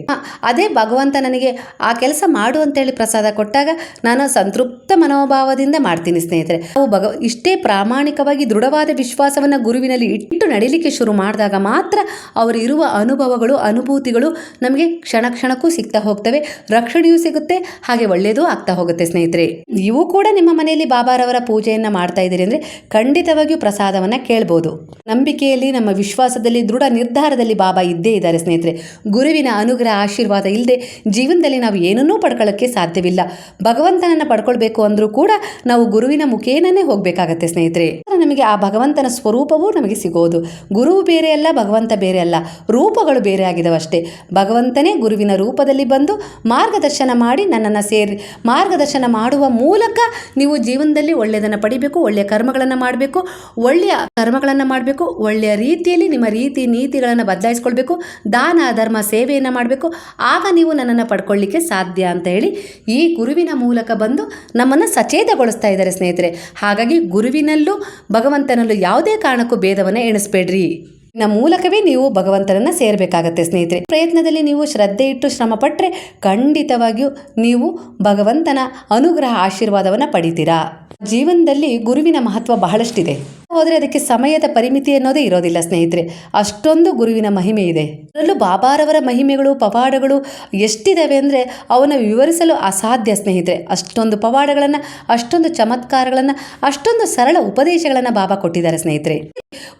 ಅದೇ ಭಗವಂತ ನನಗೆ ಆ ಕೆಲಸ ಮಾಡು ಅಂತೇಳಿ ಪ್ರಸಾದ ಕೊಟ್ಟಾಗ ನಾನು ಸಂತೃಪ್ತ ಮನೋಭಾವದಿಂದ ಮಾಡ್ತೀನಿ ಸ್ನೇಹಿತರೆ. ನಾವು ಭಗ, ಇಷ್ಟೇ ಪ್ರಾಮಾಣಿಕವಾಗಿ ದೃಢವಾದ ವಿಶ್ವಾಸವನ್ನು ಗುರುವಿನಲ್ಲಿ ಇಟ್ಟು ನಡೀಲಿಕ್ಕೆ ಶುರು ಮಾಡಿದಾಗ ಮಾತ್ರ ಅವರು ಇರುವ ಅನುಭವಗಳು, ಅನುಭೂತಿಗಳು ನಮಗೆ ಕ್ಷಣ ಕ್ಷಣಕ್ಕೂ ಸಿಗ್ತಾ ಹೋಗ್ತವೆ. ರಕ್ಷಣೆಯೂ ಸಿಗುತ್ತೆ, ಹಾಗೆ ಒಳ್ಳೆಯದೂ ಆಗ್ತಾ ಹೋಗುತ್ತೆ ಸ್ನೇಹಿತರೆ. ಇವು ಕೂಡ ನಿಮ್ಮ ಮನೆಯಲ್ಲಿ ಬಾಬಾರವರ ಪೂಜೆಯನ್ನು ಮಾಡ್ತಾ ಇದ್ದೀರಿ ಅಂದರೆ ಖಂಡಿತವಾಗಿಯೂ ಪ್ರಸಾದವನ್ನು ಕೇಳ್ಬೋದು. ನಂಬಿಕೆಯಲ್ಲಿ ನಮ್ಮ ವಿಶ್ವಾಸದಲ್ಲಿ, ದೃಢ ನಿರ್ಧಾರದಲ್ಲಿ ಬಾಬಾ ಇದ್ದೇ ಇದ್ದಾರೆ ಸ್ನೇಹಿತರೆ. ಗುರುವಿನ ಅನುಗ್ರಹ, ಆಶೀರ್ವಾದ ಇಲ್ಲದೆ ಜೀವನದಲ್ಲಿ ನಾವು ಏನನ್ನೂ ಪಡ್ಕೊಳ್ಳೋಕ್ಕೆ ಸಾಧ್ಯವಿಲ್ಲ. ಭಗವಂತನನ್ನು ಪಡ್ಕೊಳ್ಬೇಕು ಅಂದರೂ ಕೂಡ ನಾವು ಗುರುವಿನ ಮುಖೇನೇ ಹೋಗಬೇಕಾಗತ್ತೆ ಸ್ನೇಹಿತರೆ. ನಮಗೆ ಆ ಭಗವಂತನ ಸ್ವರೂಪವೂ ನಮಗೆ ಸಿಗೋದು. ಗುರು ಬೇರೆ ಅಲ್ಲ, ಭಗವಂತ ಬೇರೆ ಅಲ್ಲ. ರೂಪಗಳು ಬೇರೆ ಆಗಿದವಷ್ಟೇ. ಭಗವಂತನೇ ಗುರುವಿನ ರೂಪದಲ್ಲಿ ಬಂದು ಮಾರ್ಗದರ್ಶನ ಮಾಡಿ ನನ್ನನ್ನು ಸೇರಿ ಮಾರ್ಗದರ್ಶನ ಮಾಡುವ ಮೂಲಕ ನೀವು ಜೀವನದಲ್ಲಿ ಒಳ್ಳೆಯದನ್ನು ಪಡಿಬೇಕು, ಒಳ್ಳೆಯ ಕರ್ಮಗಳನ್ನು ಮಾಡಬೇಕು, ಒಳ್ಳೆಯ ಕರ್ಮಗಳನ್ನು ಮಾಡಬೇಕು, ಒಳ್ಳೆಯ ರೀತಿಯಲ್ಲಿ ನಿಮ್ಮ ರೀತಿ ನೀತಿಗಳನ್ನು ಬದಲಾಯಿಸ್ಕೊಳ್ಬೇಕು, ದಾನ, ಧರ್ಮ, ಸೇವೆಯನ್ನು ಮಾಡಬೇಕು. ಆಗ ನೀವು ನನ್ನನ್ನು ಪಡ್ಕೊಳ್ಳಿಕ್ಕೆ ಸಾಧ್ಯ ಅಂತ ಹೇಳಿ ಈ ಗುರುವಿನ ಮೂಲಕ ಬಂದು ನಮ್ಮನ್ನು ಸಚೇತಗೊಳಿಸ್ತಾ ಇದ್ದಾರೆ ಸ್ನೇಹಿತರೆ. ಹಾಗಾಗಿ ಗುರುವಿನಲ್ಲೂ ಭಗವಂತನಲ್ಲೂ ಯಾವುದೇ ಕಾರಣಕ್ಕೂ ಭೇದವನ್ನು ಎಣಿಸ್ಬೇಡ್ರಿ. ನ ಮೂಲಕವೇ ನೀವು ಭಗವಂತನನ್ನ ಸೇರಬೇಕಾಗತ್ತೆ ಸ್ನೇಹಿತರೆ. ಪ್ರಯತ್ನದಲ್ಲಿ ನೀವು ಶ್ರದ್ಧೆ ಇಟ್ಟು ಶ್ರಮ ಪಟ್ಟರೆ ಖಂಡಿತವಾಗಿಯೂ ನೀವು ಭಗವಂತನ ಅನುಗ್ರಹ ಆಶೀರ್ವಾದವನ್ನು ಪಡಿತೀರಾ. ಜೀವನದಲ್ಲಿ ಗುರುವಿನ ಮಹತ್ವ ಬಹಳಷ್ಟಿದೆ. ಹೋದರೆ ಅದಕ್ಕೆ ಸಮಯದ ಪರಿಮಿತಿ ಅನ್ನೋದೇ ಇರೋದಿಲ್ಲ ಸ್ನೇಹಿತರೆ. ಅಷ್ಟೊಂದು ಗುರುವಿನ ಮಹಿಮೆ ಇದೆ. ಅದರಲ್ಲೂ ಬಾಬಾರವರ ಮಹಿಮೆಗಳು, ಪವಾಡಗಳು ಎಷ್ಟಿದಾವೆ ಅಂದರೆ ಅವನ್ನ ವಿವರಿಸಲು ಅಸಾಧ್ಯ ಸ್ನೇಹಿತರೆ. ಅಷ್ಟೊಂದು ಪವಾಡಗಳನ್ನು, ಅಷ್ಟೊಂದು ಚಮತ್ಕಾರಗಳನ್ನು, ಅಷ್ಟೊಂದು ಸರಳ ಉಪದೇಶಗಳನ್ನು ಬಾಬಾ ಕೊಟ್ಟಿದ್ದಾರೆ ಸ್ನೇಹಿತರೆ.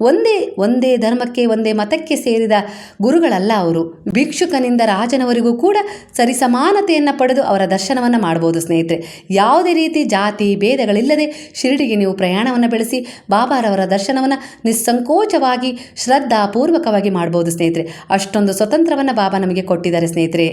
ಒಂದೇ ಒಂದೇ ಧರ್ಮಕ್ಕೆ, ಒಂದೇ ಮತಕ್ಕೆ ಸೇರಿದ ಗುರುಗಳಲ್ಲ ಅವರು. ಭಿಕ್ಷುಕನಿಂದ ರಾಜನವರಿಗೂ ಕೂಡ ಸರಿಸಮಾನತೆಯನ್ನು ಪಡೆದು ಅವರ ದರ್ಶನವನ್ನು ಮಾಡ್ಬೋದು ಸ್ನೇಹಿತರೆ. ಯಾವುದೇ ರೀತಿ ಜಾತಿ ಭೇದಗಳಿಲ್ಲದೆ ಶಿರಡಿಗೆ ನೀವು ಪ್ರಯಾಣವನ್ನು ಬೆಳೆಸಿ ಬಾಬಾರವರ ದರ್ಶನವನ್ನು ನಿಸ್ಸಂಕೋಚವಾಗಿ ಶ್ರದ್ಧಾಪೂರ್ವಕವಾಗಿ ಮಾಡ್ಬೋದು ಸ್ನೇಹಿತರೆ. ಅಷ್ಟೊಂದು ಸ್ವತಂತ್ರವನ್ನು ಬಾಬಾ ನಮಗೆ ಕೊಟ್ಟಿದ್ದಾರೆ ಸ್ನೇಹಿತರೆ.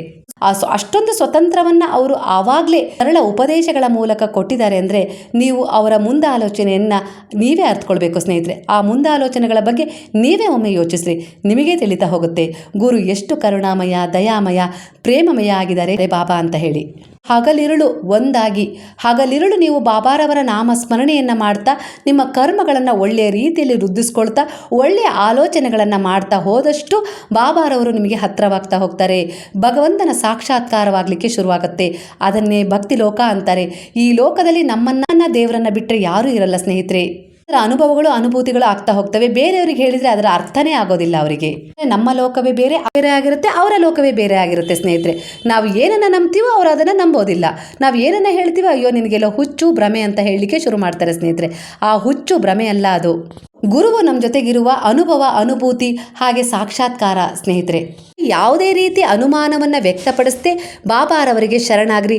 ಆ ಅಷ್ಟೊಂದು ಸ್ವತಂತ್ರವನ್ನು ಅವರು ಆವಾಗಲೇ ಸರಳ ಉಪದೇಶಗಳ ಮೂಲಕ ಕೊಟ್ಟಿದ್ದಾರೆ ಅಂದರೆ ನೀವು ಅವರ ಮುಂದಾಲೋಚನೆಯನ್ನು ನೀವೇ ಅರ್ಥಕೊಳ್ಬೇಕು ಸ್ನೇಹಿತರೆ. ಆ ಮುಂದಾಲೋಚನೆಗಳ ಬಗ್ಗೆ ನೀವೇ ಒಮ್ಮೆ ಯೋಚಿಸ್ರಿ. ನಿಮಗೆ ತಿಳಿತಾ ಹೋಗುತ್ತೆ. ಗುರು ಎಷ್ಟು ಕರುಣಾಮಯ, ದಯಾಮಯ, ಪ್ರೇಮಮಯ ಆಗಿದ್ದಾರೆ ಬಾಬಾ ಅಂತ ಹೇಳಿ. ಹಗಲಿರುಳು ಒಂದಾಗಿ. ಹಗಲಿರುಳು ನೀವು ಬಾಬಾರವರ ನಾಮ ಸ್ಮರಣೆಯನ್ನು ಮಾಡ್ತಾ, ನಿಮ್ಮ ಕರ್ಮಗಳನ್ನು ಒಳ್ಳೆಯ ರೀತಿಯಲ್ಲಿ ವೃದ್ಧಿಸ್ಕೊಳ್ತಾ, ಒಳ್ಳೆಯ ಆಲೋಚನೆಗಳನ್ನು ಮಾಡ್ತಾ ಹೋದಷ್ಟು ಬಾಬಾರವರು ನಿಮಗೆ ಹತ್ತಿರವಾಗ್ತಾ ಹೋಗ್ತಾರೆ. ಭಗವಂತನ ಸಾಕ್ಷಾತ್ಕಾರವಾಗಲಿಕ್ಕೆ ಶುರುವಾಗುತ್ತೆ. ಅದನ್ನೇ ಭಕ್ತಿ ಲೋಕ ಅಂತಾರೆ. ಈ ಲೋಕದಲ್ಲಿ ನಮ್ಮನ್ನ ದೇವರನ್ನು ಬಿಟ್ಟರೆ ಯಾರೂ ಇರಲ್ಲ ಸ್ನೇಹಿತರೆ. ಅದರ ಅನುಭವಗಳು, ಅನುಭೂತಿಗಳು ಆಗ್ತಾ ಹೋಗ್ತವೆ. ಬೇರೆಯವರಿಗೆ ಹೇಳಿದ್ರೆ ಅದರ ಅರ್ಥನೇ ಆಗೋದಿಲ್ಲ ಅವರಿಗೆ. ನಮ್ಮ ಲೋಕವೇ ಬೇರೆ ಬೇರೆ ಆಗಿರುತ್ತೆ, ಅವರ ಲೋಕವೇ ಬೇರೆ ಆಗಿರುತ್ತೆ ಸ್ನೇಹಿತರೆ. ನಾವು ಏನನ್ನ ನಂಬ್ತೀವೋ ಅವರು ಅದನ್ನು ನಂಬೋದಿಲ್ಲ. ನಾವು ಏನನ್ನ ಹೇಳ್ತೀವೋ, ಅಯ್ಯೋ, ನಿನಗೆಲ್ಲೋ ಹುಚ್ಚು ಭ್ರಮೆ ಅಂತ ಹೇಳಲಿಕ್ಕೆ ಶುರು ಮಾಡ್ತಾರೆ ಸ್ನೇಹಿತರೆ. ಆ ಹುಚ್ಚು ಭ್ರಮೆ ಅಲ್ಲ ಅದು. ಗುರುವು ನಮ್ಮ ಜೊತೆಗಿರುವ ಅನುಭವ, ಅನುಭೂತಿ, ಹಾಗೆ ಸಾಕ್ಷಾತ್ಕಾರ ಸ್ನೇಹಿತರೆ. ಯಾವುದೇ ರೀತಿ ಅನುಮಾನವನ್ನು ವ್ಯಕ್ತಪಡಿಸದೆ ಬಾಬಾರವರಿಗೆ ಶರಣಾಗ್ರಿ.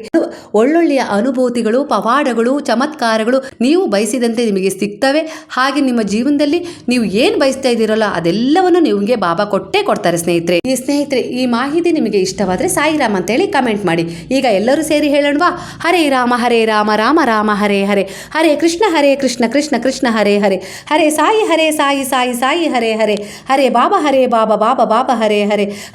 ಒಳ್ಳೊಳ್ಳೆಯ ಅನುಭೂತಿಗಳು, ಪವಾಡಗಳು, ಚಮತ್ಕಾರಗಳು ನೀವು ಬಯಸಿದಂತೆ ನಿಮಗೆ ಸಿಗ್ತವೆ. ಹಾಗೆ ನಿಮ್ಮ ಜೀವನದಲ್ಲಿ ನೀವು ಏನು ಬಯಸ್ತಾ ಇದ್ದೀರಲ್ಲ ಅದೆಲ್ಲವನ್ನು ನಿಮಗೆ ಬಾಬಾ ಕೊಟ್ಟೇ ಕೊಡ್ತಾರೆ ಸ್ನೇಹಿತರೆ. ಈ ಸ್ನೇಹಿತರೆ, ಈ ಮಾಹಿತಿ ನಿಮಗೆ ಇಷ್ಟವಾದರೆ ಸಾಯಿರಾಮ್ ಅಂತೇಳಿ ಕಮೆಂಟ್ ಮಾಡಿ. ಈಗ ಎಲ್ಲರೂ ಸೇರಿ ಹೇಳೋಣವಾ? ಹರೇ ರಾಮ ಹರೇ ರಾಮ ರಾಮ ರಾಮ, ಹರೇ ಹರೇ. ಹರೇ ಕೃಷ್ಣ ಹರೇ ಕೃಷ್ಣ ಕೃಷ್ಣ ಕೃಷ್ಣ, ಹರೇ ಹರೇ. ಹರೇ ಸಾಯಿ ಹರೇ ಸಾಯಿ ಸಾಯಿ ಸಾಯಿ, ಹರೇ ಹರೇ. ಹರೇ ಬಾಬಾ ಹರೇ ಬಾಬಾ ಬಾಬಾ ಬಾಬಾ, ಹರೇ ಹರೇ.